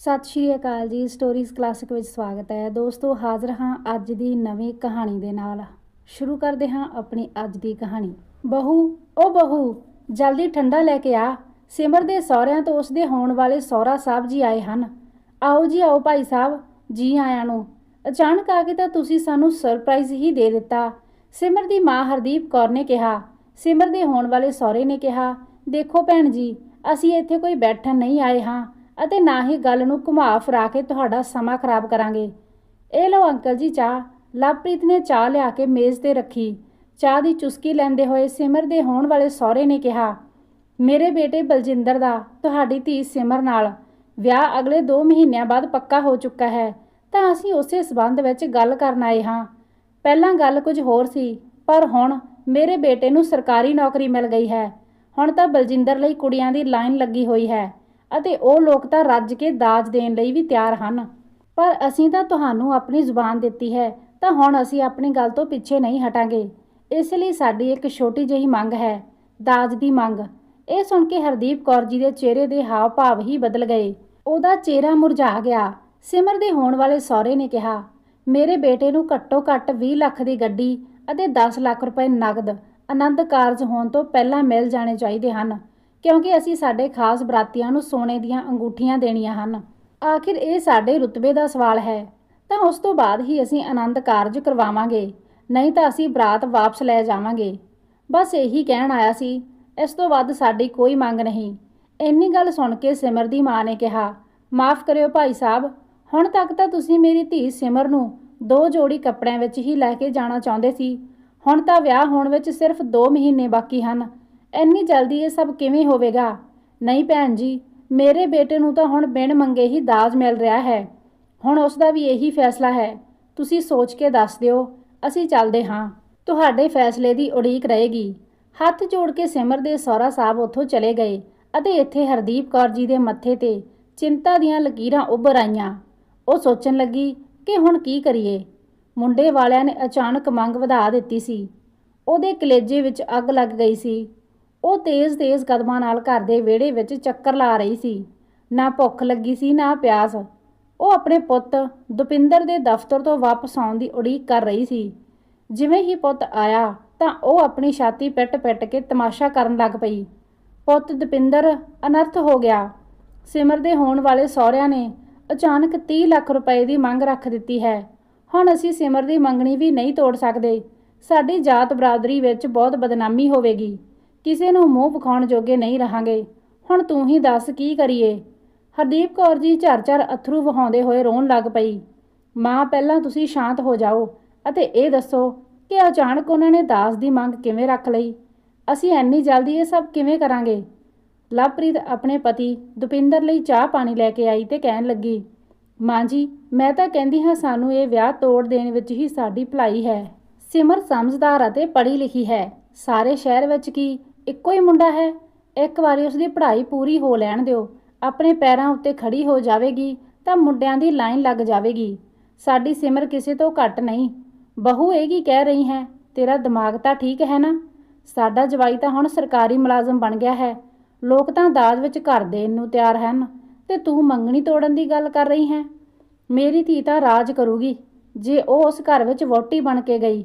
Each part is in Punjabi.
ਸਤਿ ਸ਼੍ਰੀ ਅਕਾਲ ਜੀ ਸਟੋਰੀਜ਼ ਕਲਾਸਿਕ ਵਿੱਚ ਸਵਾਗਤ ਹੈ। ਦੋਸਤੋ, ਹਾਜ਼ਰ ਹਾਂ ਅੱਜ ਦੀ ਨਵੀਂ ਕਹਾਣੀ ਦੇ ਨਾਲ। ਸ਼ੁਰੂ ਕਰਦੇ ਹਾਂ ਆਪਣੀ ਅੱਜ ਦੀ ਕਹਾਣੀ। ਬਹੂ ਉਹ ਬਹੂ, ਜਲਦੀ ਠੰਡਾ ਲੈ ਕੇ ਆ। ਸਿਮਰ ਦੇ ਸਹੁਰਿਆਂ ਤੋਂ ਉਸਦੇ ਹੋਣ ਵਾਲੇ ਸਹੁਰਾ ਸਾਹਿਬ ਜੀ ਆਏ ਹਨ। ਆਓ ਜੀ, ਆਓ ਭਾਈ ਸਾਹਿਬ, ਜੀ ਆਇਆਂ ਨੂੰ। ਅਚਾਨਕ ਆ ਕੇ ਤਾਂ ਤੁਸੀਂ ਸਾਨੂੰ ਸਰਪ੍ਰਾਈਜ਼ ਹੀ ਦੇ ਦਿੱਤਾ। ਸਿਮਰ ਦੀ ਮਾਂ ਹਰਦੀਪ ਕੌਰ ਨੇ ਕਿਹਾ। ਸਿਮਰ ਦੇ ਹੋਣ ਵਾਲੇ ਸਹੁਰੇ ਨੇ ਕਿਹਾ, ਦੇਖੋ ਭੈਣ ਜੀ, ਅਸੀਂ ਇੱਥੇ ਕੋਈ ਬੈਠਣ ਨਹੀਂ ਆਏ ਹਾਂ। ਅਤੇ ਨਾ ਹੀ ਗੱਲ ਨੂੰ ਘੁਮਾ ਫਰਾ ਕੇ ਤੁਹਾਡਾ ਸਮਾਂ ਖਰਾਬ ਕਰਾਂਗੇ। ਇਹ ਲਓ ਅੰਕਲ ਜੀ ਚਾਹ। ਲਵਪ੍ਰੀਤ ਨੇ ਚਾਹ ਲਿਆ ਕੇ ਮੇਜ਼ ਤੇ ਰੱਖੀ। ਚਾਹ ਦੀ ਚੁਸਕੀ ਲੈਂਦੇ ਹੋਏ ਸਿਮਰ ਦੇ ਹੋਣ ਵਾਲੇ ਸਹੁਰੇ ਨੇ ਕਿਹਾ, ਮੇਰੇ ਬੇਟੇ ਬਲਜਿੰਦਰ ਦਾ, ਤੁਹਾਡੀ ਧੀ ਸਿਮਰ ਨਾਲ। ਵਿਆਹ ਅਗਲੇ 2 ਮਹੀਨਿਆਂ ਬਾਅਦ ਪੱਕਾ ਹੋ ਚੁੱਕਾ ਹੈ। ਤਾਂ ਅਸੀਂ ਉਸੇ ਸਬੰਧ ਵਿੱਚ ਗੱਲ ਕਰਨ ਆਏ ਹਾਂ। ਪਹਿਲਾਂ ਗੱਲ ਕੁਝ ਹੋਰ ਸੀ, ਪਰ ਹੁਣ ਮੇਰੇ ਬੇਟੇ ਨੂੰ ਸਰਕਾਰੀ ਨੌਕਰੀ ਮਿਲ ਗਈ ਹੈ। ਹੁਣ ਤਾਂ ਬਲਜਿੰਦਰ ਲਈ ਕੁੜੀਆਂ ਦੀ ਲਾਈਨ ਲੱਗੀ ਹੋਈ ਹੈ। ਅਤੇ ਉਹ ਲੋਕ ਤਾਂ ਰੱਜ ਕੇ ਦਾਜ ਦੇਣ ਲਈ ਵੀ ਤਿਆਰ ਹਨ। ਪਰ ਅਸੀਂ ਤਾਂ ਤੁਹਾਨੂੰ ਆਪਣੀ ਜ਼ੁਬਾਨ ਦਿੱਤੀ ਹੈ, ਤਾਂ ਹੁਣ ਅਸੀਂ ਆਪਣੀ ਗੱਲ ਤੋਂ ਪਿੱਛੇ ਨਹੀਂ ਹਟਾਂਗੇ। ਇਸ ਲਈ ਸਾਡੀ ਇੱਕ ਛੋਟੀ ਜਿਹੀ ਮੰਗ ਹੈ, ਦਾਜ ਦੀ ਮੰਗ। ਇਹ ਸੁਣ ਕੇ ਹਰਦੀਪ ਕੌਰ ਜੀ ਦੇ ਚਿਹਰੇ ਦੇ ਹਾਵ ਭਾਵ ਹੀ ਬਦਲ ਗਏ। ਉਹਦਾ ਚਿਹਰਾ ਮੁਰਝਾ ਗਿਆ। ਸਿਮਰ ਦੇ ਹੋਣ ਵਾਲੇ ਸਹੁਰੇ ਨੇ ਕਿਹਾ, ਮੇਰੇ ਬੇਟੇ ਨੂੰ ਘੱਟੋ ਘੱਟ 20 ਲੱਖ ਦੀ ਗੱਡੀ ਅਤੇ 10 ਲੱਖ ਰੁਪਏ ਨਗਦ ਆਨੰਦ ਕਾਰਜ ਹੋਣ ਤੋਂ ਪਹਿਲਾਂ ਮਿਲ ਜਾਣੇ ਚਾਹੀਦੇ ਹਨ। ਕਿਉਂਕਿ ਅਸੀਂ ਸਾਡੇ ਖਾਸ ਬਰਾਤੀਆਂ ਨੂੰ ਸੋਨੇ ਦੀਆਂ ਅੰਗੂਠੀਆਂ ਦੇਣੀਆਂ ਹਨ। ਆਖਿਰ ਇਹ ਸਾਡੇ ਰੁਤਬੇ ਦਾ ਸਵਾਲ ਹੈ। ਤਾਂ ਉਸ ਤੋਂ ਬਾਅਦ ਹੀ ਅਸੀਂ ਆਨੰਦ ਕਾਰਜ ਕਰਵਾਵਾਂਗੇ, ਨਹੀਂ ਤਾਂ ਅਸੀਂ ਬਰਾਤ ਵਾਪਸ ਲੈ ਜਾਵਾਂਗੇ। ਬਸ ਇਹੀ ਕਹਿਣ ਆਇਆ ਸੀ। ਇਸ ਤੋਂ ਵੱਧ ਸਾਡੀ ਕੋਈ ਮੰਗ ਨਹੀਂ। ਇੰਨੀ ਗੱਲ ਸੁਣ ਕੇ ਸਿਮਰ ਦੀ ਮਾਂ ਨੇ ਕਿਹਾ, ਮਾਫ ਕਰਿਓ ਭਾਈ ਸਾਹਿਬ, ਹੁਣ ਤੱਕ ਤਾਂ ਤੁਸੀਂ ਮੇਰੀ ਧੀ ਸਿਮਰ ਨੂੰ ਦੋ ਜੋੜੀ ਕੱਪੜਿਆਂ ਵਿੱਚ ਹੀ ਲੈ ਕੇ ਜਾਣਾ ਚਾਹੁੰਦੇ ਸੀ। ਹੁਣ ਤਾਂ ਵਿਆਹ ਹੋਣ ਵਿੱਚ ਸਿਰਫ 2 ਮਹੀਨੇ ਬਾਕੀ ਹਨ। ਇੰਨੀ ਜਲਦੀ ਇਹ ਸਭ ਕਿਵੇਂ ਹੋਵੇਗਾ? ਨਹੀਂ ਭੈਣ ਜੀ, ਮੇਰੇ ਬੇਟੇ ਨੂੰ ਤਾਂ ਹੁਣ ਬਿਨ ਮੰਗੇ ਹੀ ਦਾਜ ਮਿਲ ਰਿਹਾ ਹੈ। ਹੁਣ ਉਸ ਦਾ ਵੀ ਇਹੀ ਫੈਸਲਾ ਹੈ। ਤੁਸੀਂ ਸੋਚ ਕੇ ਦੱਸ ਦਿਓ। ਅਸੀਂ ਚੱਲਦੇ ਹਾਂ। ਤੁਹਾਡੇ ਫੈਸਲੇ ਦੀ ਉਡੀਕ ਰਹੇਗੀ। ਹੱਥ ਜੋੜ ਕੇ ਸਿਮਰ ਦੇ ਸਹੁਰਾ ਸਾਹਿਬ ਉੱਥੋਂ ਚਲੇ ਗਏ ਅਤੇ ਇੱਥੇ ਹਰਦੀਪ ਕੌਰ ਜੀ ਦੇ ਮੱਥੇ ਤੇ ਚਿੰਤਾ ਦੀਆਂ ਲਕੀਰਾਂ ਉੱਭਰ ਆਈਆਂ। ਉਹ ਸੋਚਣ ਲੱਗੀ ਕਿ ਹੁਣ ਕੀ ਕਰੀਏ? ਮੁੰਡੇ ਵਾਲਿਆਂ ਨੇ ਅਚਾਨਕ ਮੰਗ ਵਧਾ ਦਿੱਤੀ ਸੀ। ਉਹਦੇ ਕਲੇਜੇ ਵਿੱਚ ਅੱਗ ਲੱਗ ਗਈ ਸੀ। ਉਹ ਤੇਜ਼-ਤੇਜ਼ ਕਦਮਾਂ ਨਾਲ ਘਰ ਦੇ ਵਿਹੜੇ ਵਿੱਚ ਚੱਕਰ ਲਾ ਰਹੀ ਸੀ। ਨਾ ਭੁੱਖ ਲੱਗੀ ਸੀ, ਨਾ ਪਿਆਸ। ਉਹ ਆਪਣੇ ਪੁੱਤ ਦੁਪਿੰਦਰ ਦੇ ਦਫ਼ਤਰ ਤੋਂ ਵਾਪਸ ਆਉਣ ਦੀ ਉਡੀਕ ਕਰ ਰਹੀ ਸੀ। ਜਿਵੇਂ ਹੀ ਪੁੱਤ ਆਇਆ ਤਾਂ ਉਹ ਆਪਣੀ ਛਾਤੀ ਪਿੱਟ-ਪਿੱਟ ਕੇ ਤਮਾਸ਼ਾ ਕਰਨ ਲੱਗ ਪਈ। ਪੁੱਤ ਦੁਪਿੰਦਰ ਅਨਰਥ ਹੋ ਗਿਆ। ਸਿਮਰ ਦੇ ਹੋਣ ਵਾਲੇ ਸਹੁਰਿਆਂ ਨੇ ਅਚਾਨਕ 30 ਲੱਖ ਰੁਪਏ ਦੀ ਮੰਗ ਰੱਖ ਦਿੱਤੀ ਹੈ। ਹੁਣ ਅਸੀਂ ਸਿਮਰ ਦੀ ਮੰਗਣੀ ਵੀ ਨਹੀਂ ਤੋੜ ਸਕਦੇ। ਸਾਡੀ ਜਾਤ ਬਰਾਦਰੀ ਵਿੱਚ ਬਹੁਤ ਬਦਨਾਮੀ ਹੋਵੇਗੀ। ਕਿਸੇ ਨੂੰ ਮੂੰਹ ਵਿਖਾਉਣ ਜੋਗੇ ਨਹੀਂ ਰਹਾਂਗੇ। ਹੁਣ ਤੂੰ ਹੀ ਦੱਸ ਕੀ ਕਰੀਏ? ਹਰਦੀਪ ਕੌਰ ਜੀ ਝਰ-ਝਰ ਅਥਰੂ ਵਹਾਉਂਦੇ ਹੋਏ ਰੋਣ ਲੱਗ ਪਈ। ਮਾਂ, ਪਹਿਲਾਂ ਤੁਸੀਂ ਸ਼ਾਂਤ ਹੋ ਜਾਓ ਅਤੇ ਇਹ ਦੱਸੋ ਕਿ ਅਚਾਨਕ ਉਹਨਾਂ ਨੇ ਦਾਸ ਦੀ ਮੰਗ ਕਿਵੇਂ ਰੱਖ ਲਈ? ਅਸੀਂ ਐਨੀ ਜਲਦੀ ਇਹ ਸਭ ਕਿਵੇਂ ਕਰਾਂਗੇ? ਲਵਪ੍ਰੀਤ ਆਪਣੇ ਪਤੀ ਦੁਪਿੰਦਰ ਲਈ ਚਾਹ ਪਾਣੀ ਲੈ ਕੇ ਆਈ ਤੇ ਕਹਿਣ ਲੱਗੀ, ਮਾਂ ਜੀ, ਮੈਂ ਤਾਂ ਕਹਿੰਦੀ ਹਾਂ ਸਾਨੂੰ ਇਹ ਵਿਆਹ ਤੋੜ ਦੇਣ ਵਿੱਚ ਹੀ ਸਾਡੀ ਭਲਾਈ ਹੈ। ਸਿਮਰ ਸਮਝਦਾਰ ਅਤੇ ਪੜ੍ਹੀ ਲਿਖੀ ਹੈ। ਸਾਰੇ ਸ਼ਹਿਰ ਵਿੱਚ ਕੀ ਇੱਕੋ ਹੀ ਮੁੰਡਾ ਹੈ। ਇੱਕ ਵਾਰੀ ਉਸਦੀ ਪੜ੍ਹਾਈ ਪੂਰੀ ਹੋ ਲੈਣ ਦਿਓ। ਆਪਣੇ ਪੈਰਾਂ ਉੱਤੇ ਖੜੀ ਹੋ ਜਾਵੇਗੀ ਤਾਂ ਮੁੰਡਿਆਂ ਦੀ ਲਾਈਨ ਲੱਗ ਜਾਵੇਗੀ। ਸਾਡੀ ਸਿਮਰ ਕਿਸੇ ਤੋਂ ਘੱਟ ਨਹੀਂ। ਬਹੂ ਇਹ ਕੀ ਕਹਿ ਰਹੀ ਹੈ? ਤੇਰਾ ਦਿਮਾਗ ਤਾਂ ਠੀਕ ਹੈ ਨਾ? ਸਾਡਾ ਜਵਾਈ ਤਾਂ ਹੁਣ ਸਰਕਾਰੀ ਮੁਲਾਜ਼ਮ ਬਣ ਗਿਆ ਹੈ। ਲੋਕ ਤਾਂ ਦਾਜ ਵਿੱਚ ਘਰ ਦੇਣ ਨੂੰ ਤਿਆਰ ਹਨ। ਤੇ ਤੂੰ ਮੰਗਣੀ ਤੋੜਨ ਦੀ ਗੱਲ ਕਰ ਰਹੀ ਹੈ? ਮੇਰੀ ਧੀ ਤਾਂ ਰਾਜ ਕਰੂਗੀ। ਜੇ ਉਹ ਉਸ ਘਰ ਵਿੱਚ ਵੋਟੀ ਬਣ ਕੇ ਗਈ।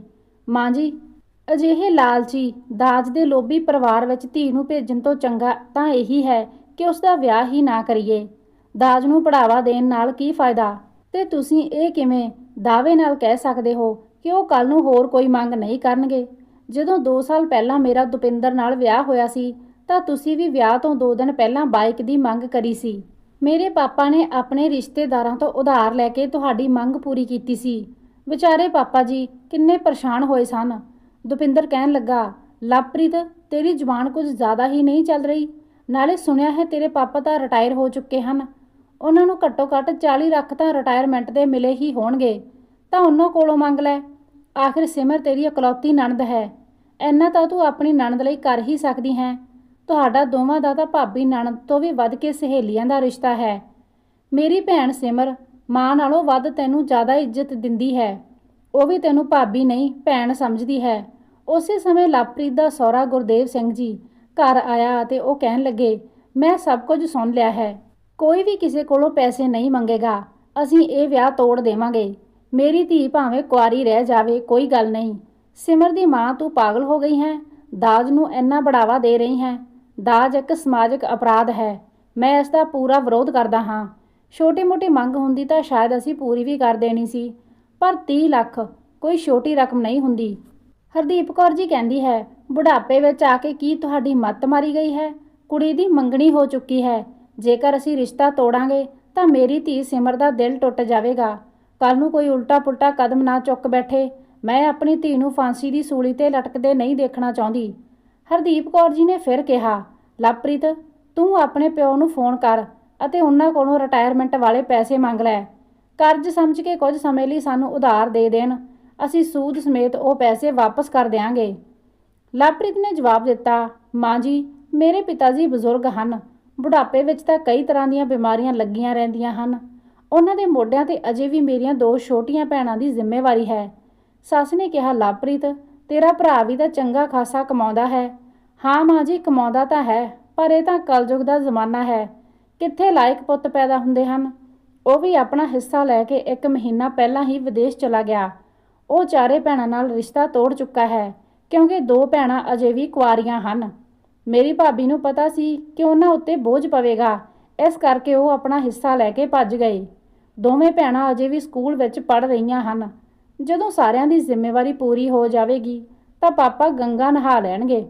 ਮਾਂ ਜੀ ਅਜਿਹੇ ਲਾਲਚੀ, ਦਾਜ ਦੇ ਲੋਭੀ ਪਰਿਵਾਰ ਵਿੱਚ ਧੀ ਨੂੰ ਭੇਜਣ ਤੋਂ ਚੰਗਾ ਤਾਂ ਇਹੀ ਹੈ ਕਿ ਉਸ ਦਾ ਵਿਆਹ ਹੀ ਨਾ ਕਰੀਏ। ਦਾਜ ਨੂੰ ਪੜਾਵਾ ਦੇਣ ਨਾਲ ਕੀ ਫਾਇਦਾ? ਤੇ ਤੁਸੀਂ ਇਹ ਕਿਵੇਂ ਦਾਅਵੇ ਨਾਲ ਕਹਿ ਸਕਦੇ ਹੋ ਕਿ ਉਹ ਕੱਲ ਨੂੰ ਹੋਰ ਕੋਈ ਮੰਗ ਨਹੀਂ ਕਰਨਗੇ? ਜਦੋਂ 2 ਸਾਲ ਪਹਿਲਾਂ ਮੇਰਾ ਦੁਪਿੰਦਰ ਨਾਲ ਵਿਆਹ ਹੋਇਆ ਸੀ, ਤਾਂ ਤੁਸੀਂ ਵੀ ਵਿਆਹ ਤੋਂ 2 ਦਿਨ ਪਹਿਲਾਂ ਬਾਈਕ ਦੀ ਮੰਗ ਕਰੀ ਸੀ। ਮੇਰੇ ਪਾਪਾ ਨੇ ਆਪਣੇ ਰਿਸ਼ਤੇਦਾਰਾਂ ਤੋਂ ਉਧਾਰ ਲੈ ਕੇ ਤੁਹਾਡੀ ਮੰਗ ਪੂਰੀ ਕੀਤੀ ਸੀ। ਵਿਚਾਰੇ ਪਾਪਾ ਜੀ ਕਿੰਨੇ ਪਰੇਸ਼ਾਨ ਹੋਏ ਸਨ। ਦੁਪਿੰਦਰ ਕਹਿਣ ਲੱਗਾ, ਲਵਪ੍ਰੀਤ, ਤੇਰੀ ਜ਼ੁਬਾਨ ਕੁਝ ਜ਼ਿਆਦਾ ਹੀ ਨਹੀਂ ਚੱਲ ਰਹੀ। ਨਾਲੇ ਸੁਣਿਆ ਹੈ ਤੇਰੇ ਪਾਪਾ ਤਾਂ ਰਿਟਾਇਰ ਹੋ ਚੁੱਕੇ ਹਨ। ਉਹਨਾਂ ਨੂੰ ਘੱਟੋ ਘੱਟ 40 ਲੱਖ ਤਾਂ ਰਿਟਾਇਰਮੈਂਟ ਦੇ ਮਿਲੇ ਹੀ ਹੋਣਗੇ। ਤਾਂ ਉਹਨਾਂ ਕੋਲੋਂ ਮੰਗ ਲੈ। ਆਖਿਰ ਸਿਮਰ ਤੇਰੀ ਇਕਲੌਤੀ ਨਣਦ ਹੈ। ਐਨਾ ਤਾਂ ਤੂੰ ਆਪਣੀ ਨਣਦ ਲਈ ਕਰ ਹੀ ਸਕਦੀ ਹੈ। ਤੁਹਾਡਾ ਦੋਵਾਂ ਦਾ ਤਾਂ ਭਾਬੀ ਨਣਦ ਤੋਂ ਵੀ ਵੱਧ ਕੇ ਸਹੇਲੀਆਂ ਦਾ ਰਿਸ਼ਤਾ ਹੈ। ਮੇਰੀ ਭੈਣ ਸਿਮਰ ਮਾਂ ਨਾਲੋਂ ਵੱਧ ਤੈਨੂੰ ਜ਼ਿਆਦਾ ਇੱਜ਼ਤ ਦਿੰਦੀ ਹੈ। ਉਹ ਵੀ ਤੈਨੂੰ ਭਾਬੀ ਨਹੀਂ, ਭੈਣ ਸਮਝਦੀ ਹੈ। ਉਸੇ ਸਮੇਂ ਲਵਪ੍ਰੀਤ ਦਾ ਸਹੁਰਾ ਗੁਰਦੇਵ ਸਿੰਘ ਜੀ ਘਰ ਆਇਆ ਅਤੇ ਉਹ ਕਹਿਣ ਲੱਗੇ, ਮੈਂ ਸਭ ਕੁਝ ਸੁਣ ਲਿਆ ਹੈ। ਕੋਈ ਵੀ ਕਿਸੇ ਕੋਲੋਂ ਪੈਸੇ ਨਹੀਂ ਮੰਗੇਗਾ। ਅਸੀਂ ਇਹ ਵਿਆਹ ਤੋੜ ਦੇਵਾਂਗੇ। ਮੇਰੀ ਧੀ ਭਾਵੇਂ ਕੁਆਰੀ ਰਹਿ ਜਾਵੇ, ਕੋਈ ਗੱਲ ਨਹੀਂ। ਸਿਮਰ ਦੀ ਮਾਂ ਤੂੰ ਪਾਗਲ ਹੋ ਗਈ ਹੈ। ਦਾਜ ਨੂੰ ਇੰਨਾ ਬੜਾਵਾ ਦੇ ਰਹੀ ਹੈ। ਦਾਜ ਇੱਕ ਸਮਾਜਿਕ ਅਪਰਾਧ ਹੈ। ਮੈਂ ਇਸ ਦਾ ਪੂਰਾ ਵਿਰੋਧ ਕਰਦਾ ਹਾਂ। ਛੋਟੀ-ਮੋਟੀ ਮੰਗ ਹੁੰਦੀ ਤਾਂ ਸ਼ਾਇਦ ਅਸੀਂ ਪੂਰੀ ਵੀ ਕਰ ਦੇਣੀ ਸੀ। ਪਰ 30 ਲੱਖ ਕੋਈ ਛੋਟੀ ਰਕਮ ਨਹੀਂ ਹੁੰਦੀ। ਹਰਦੀਪ ਕੌਰ ਜੀ ਕਹਿੰਦੀ ਹੈ, ਬੁਢਾਪੇ ਵਿੱਚ ਆ ਕੇ ਕੀ ਤੁਹਾਡੀ ਮੱਤ ਮਾਰੀ ਗਈ ਹੈ? ਕੁੜੀ ਦੀ ਮੰਗਣੀ ਹੋ ਚੁੱਕੀ ਹੈ। ਜੇਕਰ ਅਸੀਂ ਰਿਸ਼ਤਾ ਤੋੜਾਂਗੇ, ਤਾਂ ਮੇਰੀ ਧੀ ਸਿਮਰ ਦਾ ਦਿਲ ਟੁੱਟ ਜਾਵੇਗਾ। ਕੱਲ ਨੂੰ ਕੋਈ ਉਲਟਾ ਪੁਲਟਾ ਕਦਮ ਨਾ ਚੁੱਕ ਬੈਠੇ। ਮੈਂ ਆਪਣੀ ਧੀ ਨੂੰ ਫਾਂਸੀ ਦੀ ਸੂਲੀ ਤੇ ਲਟਕਦੇ ਨਹੀਂ ਦੇਖਣਾ ਚਾਹੁੰਦੀ। ਹਰਦੀਪ ਕੌਰ ਜੀ ਨੇ ਫਿਰ ਕਿਹਾ, ਲਵਪ੍ਰੀਤ, ਤੂੰ ਆਪਣੇ ਪਿਓ ਨੂੰ ਫੋਨ ਕਰ ਅਤੇ ਉਹਨਾਂ ਕੋਲੋਂ ਰਿਟਾਇਰਮੈਂਟ ਵਾਲੇ ਪੈਸੇ ਮੰਗ ਲੈ। ਕਰਜ਼ ਸਮਝ ਕੇ ਕੁਝ ਸਮੇਂ ਲਈ ਸਾਨੂੰ ਉਧਾਰ ਦੇ ਦੇਣ। ਅਸੀਂ ਸੂਦ ਸਮੇਤ ਉਹ ਪੈਸੇ ਵਾਪਸ ਕਰ ਦਿਆਂਗੇ। ਲਵਪ੍ਰੀਤ ਨੇ ਜਵਾਬ ਦਿੱਤਾ, ਮਾਂ ਜੀ, ਮੇਰੇ ਪਿਤਾ ਜੀ ਬਜ਼ੁਰਗ ਹਨ। ਬੁਢਾਪੇ ਵਿੱਚ ਤਾਂ ਕਈ ਤਰ੍ਹਾਂ ਦੀਆਂ ਬਿਮਾਰੀਆਂ ਲੱਗੀਆਂ ਰਹਿੰਦੀਆਂ ਹਨ। ਉਹਨਾਂ ਦੇ ਮੋਢਿਆਂ ਤੇ ਅਜੇ ਵੀ ਮੇਰੀਆਂ ਦੋ ਛੋਟੀਆਂ ਭੈਣਾਂ ਦੀ ਜ਼ਿੰਮੇਵਾਰੀ ਹੈ। ਸੱਸ ਨੇ ਕਿਹਾ ਲਵਪ੍ਰੀਤ ਤੇਰਾ ਭਰਾ ਵੀ ਤਾਂ ਚੰਗਾ ਖਾਸਾ ਕਮਾਉਂਦਾ ਹੈ। ਹਾਂ ਮਾਂ ਜੀ, ਕਮਾਉਂਦਾ ਤਾਂ ਹੈ, ਪਰ ਇਹ ਤਾਂ ਕਲਯੁਗ ਦਾ ਜ਼ਮਾਨਾ ਹੈ। ਕਿੱਥੇ ਲਾਇਕ ਪੁੱਤ ਪੈਦਾ ਹੁੰਦੇ ਹਨ? ਉਹ ਵੀ ਆਪਣਾ ਹਿੱਸਾ ਲੈ ਕੇ ਇੱਕ ਮਹੀਨਾ ਪਹਿਲਾਂ ਹੀ ਵਿਦੇਸ਼ ਚਲਾ ਗਿਆ। ਉਹ ਚਾਰੇ ਭੈਣਾਂ ਨਾਲ ਰਿਸ਼ਤਾ ਤੋੜ ਚੁੱਕਾ ਹੈ, ਕਿਉਂਕਿ ਦੋ ਭੈਣਾਂ ਅਜੇ ਵੀ ਕੁਆਰੀਆਂ ਹਨ। ਮੇਰੀ ਭਾਬੀ ਨੂੰ ਪਤਾ ਸੀ ਕਿ ਉਹਨਾਂ ਉੱਤੇ ਬੋਝ ਪਵੇਗਾ, ਇਸ ਕਰਕੇ ਉਹ ਆਪਣਾ ਹਿੱਸਾ ਲੈ ਕੇ ਭੱਜ ਗਏ। ਦੋਵੇਂ ਭੈਣਾਂ ਅਜੇ ਵੀ ਸਕੂਲ ਵਿੱਚ ਪੜ੍ਹ ਰਹੀਆਂ ਹਨ। ਜਦੋਂ ਸਾਰਿਆਂ ਦੀ ਜ਼ਿੰਮੇਵਾਰੀ ਪੂਰੀ ਹੋ ਜਾਵੇਗੀ, ਤਾਂ ਪਾਪਾ ਗੰਗਾ ਨਹਾ ਲੈਣਗੇ।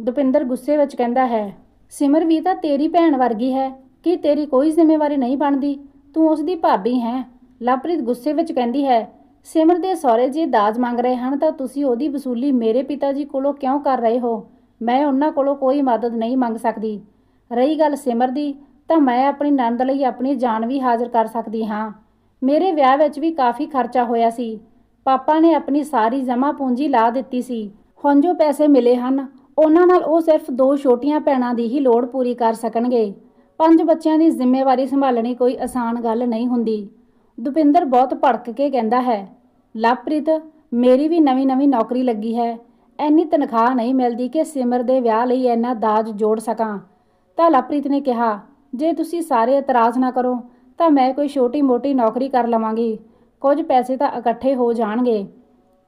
ਦੁਪਿੰਦਰ ਗੁੱਸੇ ਵਿੱਚ ਕਹਿੰਦਾ ਹੈ, ਸਿਮਰ ਵੀ ਤਾਂ ਤੇਰੀ ਭੈਣ ਵਰਗੀ ਹੈ, ਕਿ ਤੇਰੀ ਕੋਈ ਜ਼ਿੰਮੇਵਾਰੀ ਨਹੀਂ ਬਣਦੀ? ਤੂੰ ਉਸ ਦੀ ਭਾਬੀ ਹੈ। ਲਵਪ੍ਰੀਤ ਗੁੱਸੇ ਵਿੱਚ ਕਹਿੰਦੀ ਹੈ ਸਿਮਰ ਦੇ ਸਹੁਰੇ ਜੀ ਦਾਜ ਮੰਗ ਰਹੇ ਹਨ ਤਾਂ ਤੁਸੀਂ ਉਹਦੀ ਵਸੂਲੀ ਮੇਰੇ ਪਿਤਾ ਜੀ ਕੋਲੋਂ ਕਿਉਂ ਕਰ ਰਹੇ ਹੋ? ਮੈਂ ਉਹਨਾਂ ਕੋਲੋਂ ਕੋਈ ਮਦਦ ਨਹੀਂ ਮੰਗ ਸਕਦੀ। ਰਹੀ ਗੱਲ ਸਿਮਰ ਦੀ, ਤਾਂ ਮੈਂ ਆਪਣੀ ਨੰਦ ਲਈ ਆਪਣੀ ਜਾਨ ਵੀ ਹਾਜ਼ਰ ਕਰ ਸਕਦੀ ਹਾਂ। ਮੇਰੇ ਵਿਆਹ ਵਿੱਚ ਵੀ ਕਾਫੀ ਖਰਚਾ ਹੋਇਆ ਸੀ। ਪਾਪਾ ਨੇ ਆਪਣੀ ਸਾਰੀ ਜਮ੍ਹਾਂ ਪੂੰਜੀ ਲਾ ਦਿੱਤੀ ਸੀ। ਹੁਣ ਜੋ ਪੈਸੇ ਮਿਲੇ ਹਨ, ਉਹਨਾਂ ਨਾਲ ਉਹ ਸਿਰਫ ਦੋ ਛੋਟੀਆਂ ਭੈਣਾਂ ਦੀ ਹੀ ਲੋੜ ਪੂਰੀ ਕਰ ਸਕਣਗੇ। ਪੰਜ ਬੱਚਿਆਂ ਦੀ ਜ਼ਿੰਮੇਵਾਰੀ ਸੰਭਾਲਣੀ ਕੋਈ ਆਸਾਨ ਗੱਲ ਨਹੀਂ ਹੁੰਦੀ। ਦੁਪਿੰਦਰ ਬਹੁਤ ਭੜਕ ਕੇ ਕਹਿੰਦਾ ਹੈ, ਲਵਪ੍ਰੀਤ, ਮੇਰੀ ਵੀ ਨਵੀਂ-ਨਵੀਂ ਨੌਕਰੀ ਲੱਗੀ ਹੈ। ਐਨੀ ਤਨਖਾਹ ਨਹੀਂ ਮਿਲਦੀ ਕਿ ਸਿਮਰ ਦੇ ਵਿਆਹ ਲਈ ਇੰਨਾ ਦਾਜ ਜੋੜ ਸਕਾਂ। ਤਾਂ ਲਵਪ੍ਰੀਤ ਨੇ ਕਿਹਾ, ਜੇ ਤੁਸੀਂ ਸਾਰੇ ਇਤਰਾਜ਼ ਨਾ ਕਰੋ, ਤਾਂ ਮੈਂ ਕੋਈ ਛੋਟੀ-ਮੋਟੀ ਨੌਕਰੀ ਕਰ ਲਵਾਂਗੀ। ਕੁਝ ਪੈਸੇ ਤਾਂ ਇਕੱਠੇ ਹੋ ਜਾਣਗੇ।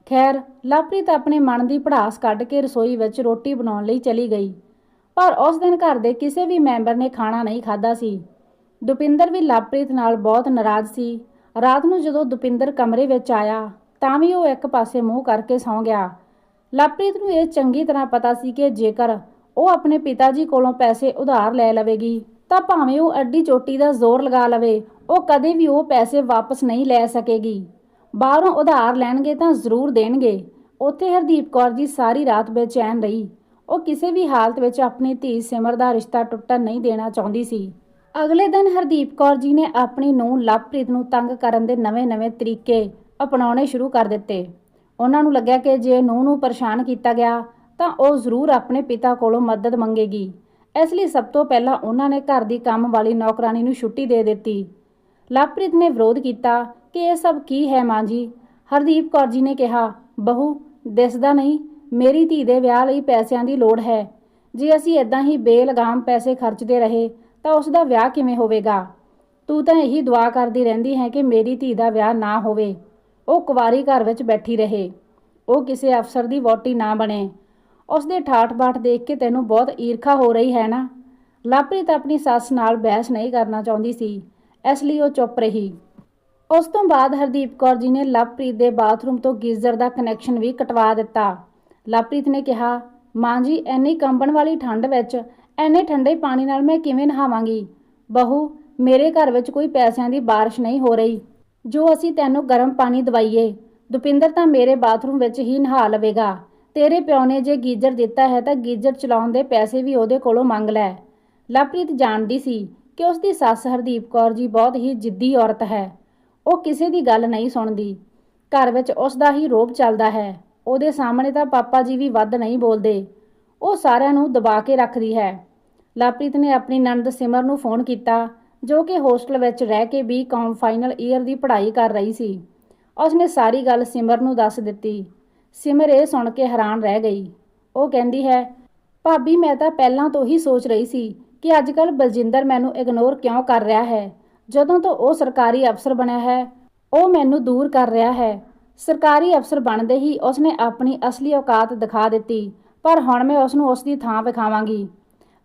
ਖੈਰ, ਲਵਪ੍ਰੀਤ ਆਪਣੇ ਮਨ ਦੀ ਭੜਾਸ ਕੱਢ ਕੇ ਰਸੋਈ ਵਿੱਚ ਰੋਟੀ ਬਣਾਉਣ ਲਈ ਚਲੀ ਗਈ। ਪਰ ਉਸ ਦਿਨ ਘਰ ਦੇ ਕਿਸੇ ਵੀ ਮੈਂਬਰ ਨੇ ਖਾਣਾ ਨਹੀਂ ਖਾਧਾ ਸੀ। ਦੁਪਿੰਦਰ ਵੀ ਲਵਪ੍ਰੀਤ ਨਾਲ ਬਹੁਤ ਨਾਰਾਜ਼ ਸੀ। ਰਾਤ ਨੂੰ ਜਦੋਂ ਦੁਪਿੰਦਰ ਕਮਰੇ ਵਿੱਚ ਆਇਆ, ਤਾਂ ਵੀ ਉਹ ਇੱਕ ਪਾਸੇ ਮੂੰਹ ਕਰਕੇ ਸੌਂ ਗਿਆ। ਲਵਪ੍ਰੀਤ ਨੂੰ ਇਹ ਚੰਗੀ ਤਰ੍ਹਾਂ ਪਤਾ ਸੀ ਕਿ ਜੇਕਰ ਉਹ ਆਪਣੇ ਪਿਤਾ ਜੀ ਕੋਲੋਂ ਪੈਸੇ ਉਧਾਰ ਲੈ ਲਵੇਗੀ, ਤਾਂ ਭਾਵੇਂ ਉਹ ਅੱਡੀ ਚੋਟੀ ਦਾ ਜ਼ੋਰ ਲਗਾ ਲਵੇ, ਉਹ ਕਦੇ ਵੀ ਉਹ ਪੈਸੇ ਵਾਪਸ ਨਹੀਂ ਲੈ ਸਕੇਗੀ। ਬਾਹਰੋਂ ਉਧਾਰ ਲੈਣਗੇ ਤਾਂ ਜ਼ਰੂਰ ਦੇਣਗੇ। ਉੱਥੇ ਹਰਦੀਪ ਕੌਰ ਜੀ ਸਾਰੀ ਰਾਤ ਬੇਚੈਨ ਰਹੀ। ਉਹ ਕਿਸੇ ਵੀ ਹਾਲਤ ਵਿੱਚ ਆਪਣੀ ਧੀ ਸਿਮਰ ਦਾ ਰਿਸ਼ਤਾ ਟੁੱਟਣ ਨਹੀਂ ਦੇਣਾ ਚਾਹੁੰਦੀ ਸੀ। ਅਗਲੇ ਦਿਨ ਹਰਦੀਪ ਕੌਰ ਜੀ ਨੇ ਆਪਣੀ ਨੂੰਹ ਲਵਪ੍ਰੀਤ ਨੂੰ ਤੰਗ ਕਰਨ ਦੇ ਨਵੇਂ-ਨਵੇਂ ਤਰੀਕੇ ਅਪਣਾਉਣੇ ਸ਼ੁਰੂ ਕਰ ਦਿੱਤੇ। ਉਹਨਾਂ ਨੂੰ ਲੱਗਿਆ ਕਿ ਜੇ ਨੂੰਹ ਨੂੰ ਪਰੇਸ਼ਾਨ ਕੀਤਾ ਗਿਆ, ਤਾਂ ਉਹ ਜ਼ਰੂਰ ਆਪਣੇ ਪਿਤਾ ਕੋਲੋਂ ਮਦਦ ਮੰਗੇਗੀ। ਇਸ ਲਈ ਸਭ ਤੋਂ ਪਹਿਲਾਂ ਉਹਨਾਂ ਨੇ ਘਰ ਦੀ ਕੰਮ ਵਾਲੀ ਨੌਕਰਾਨੀ ਨੂੰ ਛੁੱਟੀ ਦੇ ਦਿੱਤੀ। ਲਵਪ੍ਰੀਤ ਨੇ ਵਿਰੋਧ ਕੀਤਾ ਕਿ ਇਹ ਸਭ ਕੀ ਹੈ ਮਾਂ ਜੀ? ਹਰਦੀਪ ਕੌਰ ਜੀ ਨੇ ਕਿਹਾ, ਬਹੂ, ਦਿਸਦਾ ਨਹੀਂ, ਮੇਰੀ ਧੀ ਦੇ ਵਿਆਹ ਲਈ ਪੈਸਿਆਂ ਦੀ ਲੋੜ ਹੈ। ਜੇ ਅਸੀਂ ਇਦਾਂ ਹੀ ਬੇਲਗਾਮ ਪੈਸੇ ਖਰਚਦੇ ਰਹੇ ਤਾਂ ਉਸ ਦਾ ਵਿਆਹ ਕਿਵੇਂ ਹੋਵੇਗਾ? ਤੂੰ ਤਾਂ ਇਹੀ ਦੁਆ ਕਰਦੀ ਰਹਿੰਦੀ ਹੈ ਕਿ ਮੇਰੀ ਧੀ ਦਾ ਵਿਆਹ ਨਾ ਹੋਵੇ। ਉਹ ਕੁਵਾਰੀ ਘਰ ਵਿੱਚ ਬੈਠੀ ਰਹੇ। ਉਹ ਕਿਸੇ ਅਫਸਰ ਦੀ ਵੋਟੀ ਨਾ ਬਣੇ। ਉਸ ਦੇ ਠਾਠ-ਬਾਠ ਦੇਖ ਕੇ ਤੈਨੂੰ ਬਹੁਤ ਈਰਖਾ ਹੋ ਰਹੀ ਹੈ ਨਾ? ਲਵਪ੍ਰੀਤ ਆਪਣੀ ਸੱਸ ਨਾਲ ਬਹਿਸ ਨਹੀਂ ਕਰਨਾ ਚਾਹੁੰਦੀ ਸੀ। ਇਸ ਲਈ ਉਹ ਚੁੱਪ ਰਹੀ। ਉਸ ਤੋਂ ਬਾਅਦ ਹਰਦੀਪ ਕੌਰ ਜੀ ਨੇ ਲਵਪ੍ਰੀਤ ਦੇ ਬਾਥਰੂਮ ਤੋਂ ਗੀਜ਼ਰ ਦਾ ਕਨੈਕਸ਼ਨ ਵੀ ਕਟਵਾ ਦਿੱਤਾ। ਲਵਪ੍ਰੀਤ ਨੇ ਕਿਹਾ, ਮਾਂ ਜੀ ਐਨੀ ਕੰਬਣ ਵਾਲੀ ਠੰਡ ਵਿੱਚ ਐਨੇ ਠੰਡੇ ਪਾਣੀ ਨਾਲ ਮੈਂ ਕਿਵੇਂ ਨਹਾਵਾਂਗੀ? ਬਹੂ, ਮੇਰੇ ਘਰ ਵਿੱਚ ਕੋਈ ਪੈਸਿਆਂ ਦੀ ਬਾਰਿਸ਼ ਨਹੀਂ ਹੋ ਰਹੀ। ਜੋ ਅਸੀਂ ਤੈਨੂੰ ਗਰਮ ਪਾਣੀ ਦਵਾਈਏ, ਦੁਪਿੰਦਰ ਤਾਂ ਮੇਰੇ ਬਾਥਰੂਮ ਵਿੱਚ ਹੀ ਨਹਾ ਲਵੇਗਾ। ਤੇਰੇ ਪਿਓ ਨੇ ਜੇ ਗੀਜ਼ਰ ਦਿੱਤਾ ਹੈ ਤਾਂ ਗੀਜ਼ਰ ਚਲਾਉਣ ਦੇ ਪੈਸੇ ਵੀ ਉਹਦੇ ਕੋਲੋਂ ਮੰਗ ਲੈ। ਲਵਪ੍ਰੀਤ ਜਾਣਦੀ ਸੀ ਕਿ ਉਸ ਦੀ ਸੱਸ ਹਰਦੀਪ ਕੌਰ ਜੀ ਬਹੁਤ ਹੀ ਜਿੱਦੀ ਔਰਤ ਹੈ। ਉਹ ਕਿਸੇ ਦੀ ਗੱਲ ਨਹੀਂ ਸੁਣਦੀ। ਘਰ ਵਿੱਚ ਉਸ ਦਾ ਹੀ ਰੋਬ ਚੱਲਦਾ ਹੈ। ਉਹਦੇ ਸਾਹਮਣੇ ਤਾਂ ਪਾਪਾ ਜੀ ਵੀ ਵੱਧ ਨਹੀਂ ਬੋਲਦੇ। ਉਹ ਸਾਰਿਆਂ ਨੂੰ ਦਬਾ ਕੇ ਰੱਖਦੀ ਹੈ। ਲਵਪ੍ਰੀਤ ਨੇ ਆਪਣੀ ਨਣਦ ਸਿਮਰ ਨੂੰ ਫੋਨ ਕੀਤਾ, ਜੋ ਕਿ ਹੋਸਟਲ ਵਿੱਚ ਰਹਿ ਕੇ ਵੀ ਕੌਮ ਫਾਈਨਲ ਈਅਰ ਦੀ ਪੜ੍ਹਾਈ ਕਰ ਰਹੀ ਸੀ। ਉਸਨੇ ਸਾਰੀ ਗੱਲ ਸਿਮਰ ਨੂੰ ਦੱਸ ਦਿੱਤੀ। ਸਿਮਰ ਇਹ ਸੁਣ ਕੇ ਹੈਰਾਨ ਰਹਿ ਗਈ। ਉਹ ਕਹਿੰਦੀ ਹੈ, ਭਾਬੀ, ਮੈਂ ਤਾਂ ਪਹਿਲਾਂ ਤੋਂ ਹੀ ਸੋਚ ਰਹੀ ਸੀ ਕਿ ਅੱਜ ਕੱਲ ਬਲਜਿੰਦਰ ਮੈਨੂੰ ਇਗਨੋਰ ਕਿਉਂ ਕਰ ਰਿਹਾ ਹੈ? ਜਦੋਂ ਤੋਂ ਉਹ ਸਰਕਾਰੀ ਅਫਸਰ ਬਣਿਆ ਹੈ, ਉਹ ਮੈਨੂੰ ਦੂਰ ਕਰ ਰਿਹਾ ਹੈ। ਸਰਕਾਰੀ ਅਫਸਰ ਬਣਦੇ ਹੀ ਉਸਨੇ ਆਪਣੀ ਅਸਲੀ ਔਕਾਤ ਦਿਖਾ ਦਿੱਤੀ। ਪਰ ਹੁਣ ਮੈਂ ਉਸ ਨੂੰ ਉਸ ਦੀ ਥਾਂ ਵਿਖਾਵਾਂਗੀ।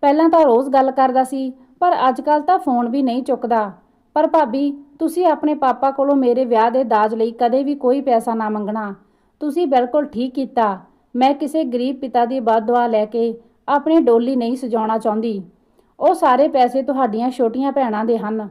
ਪਹਿਲਾਂ ਤਾਂ ਰੋਜ਼ ਗੱਲ ਕਰਦਾ ਸੀ, ਪਰ ਅੱਜ ਕੱਲ ਤਾਂ ਫੋਨ ਵੀ ਨਹੀਂ ਚੁੱਕਦਾ। ਪਰ ਭਾਬੀ, ਤੁਸੀਂ ਆਪਣੇ ਪਾਪਾ ਕੋਲੋਂ ਮੇਰੇ ਵਿਆਹ ਦੇ ਦਾਜ ਲਈ ਕਦੇ ਵੀ ਕੋਈ ਪੈਸਾ ਨਾ ਮੰਗਣਾ। ਤੁਸੀਂ ਬਿਲਕੁਲ ਠੀਕ ਕੀਤਾ। ਮੈਂ ਕਿਸੇ ਗਰੀਬ ਪਿਤਾ ਦੀ ਬਦਦੁਆ ਲੈ ਕੇ ਆਪਣੀ ਡੋਲੀ ਨਹੀਂ ਸਜਾਉਣਾ ਚਾਹੁੰਦੀ। ਉਹ ਸਾਰੇ ਪੈਸੇ ਤੁਹਾਡੀਆਂ ਛੋਟੀਆਂ ਭੈਣਾਂ ਦੇ ਹਨ।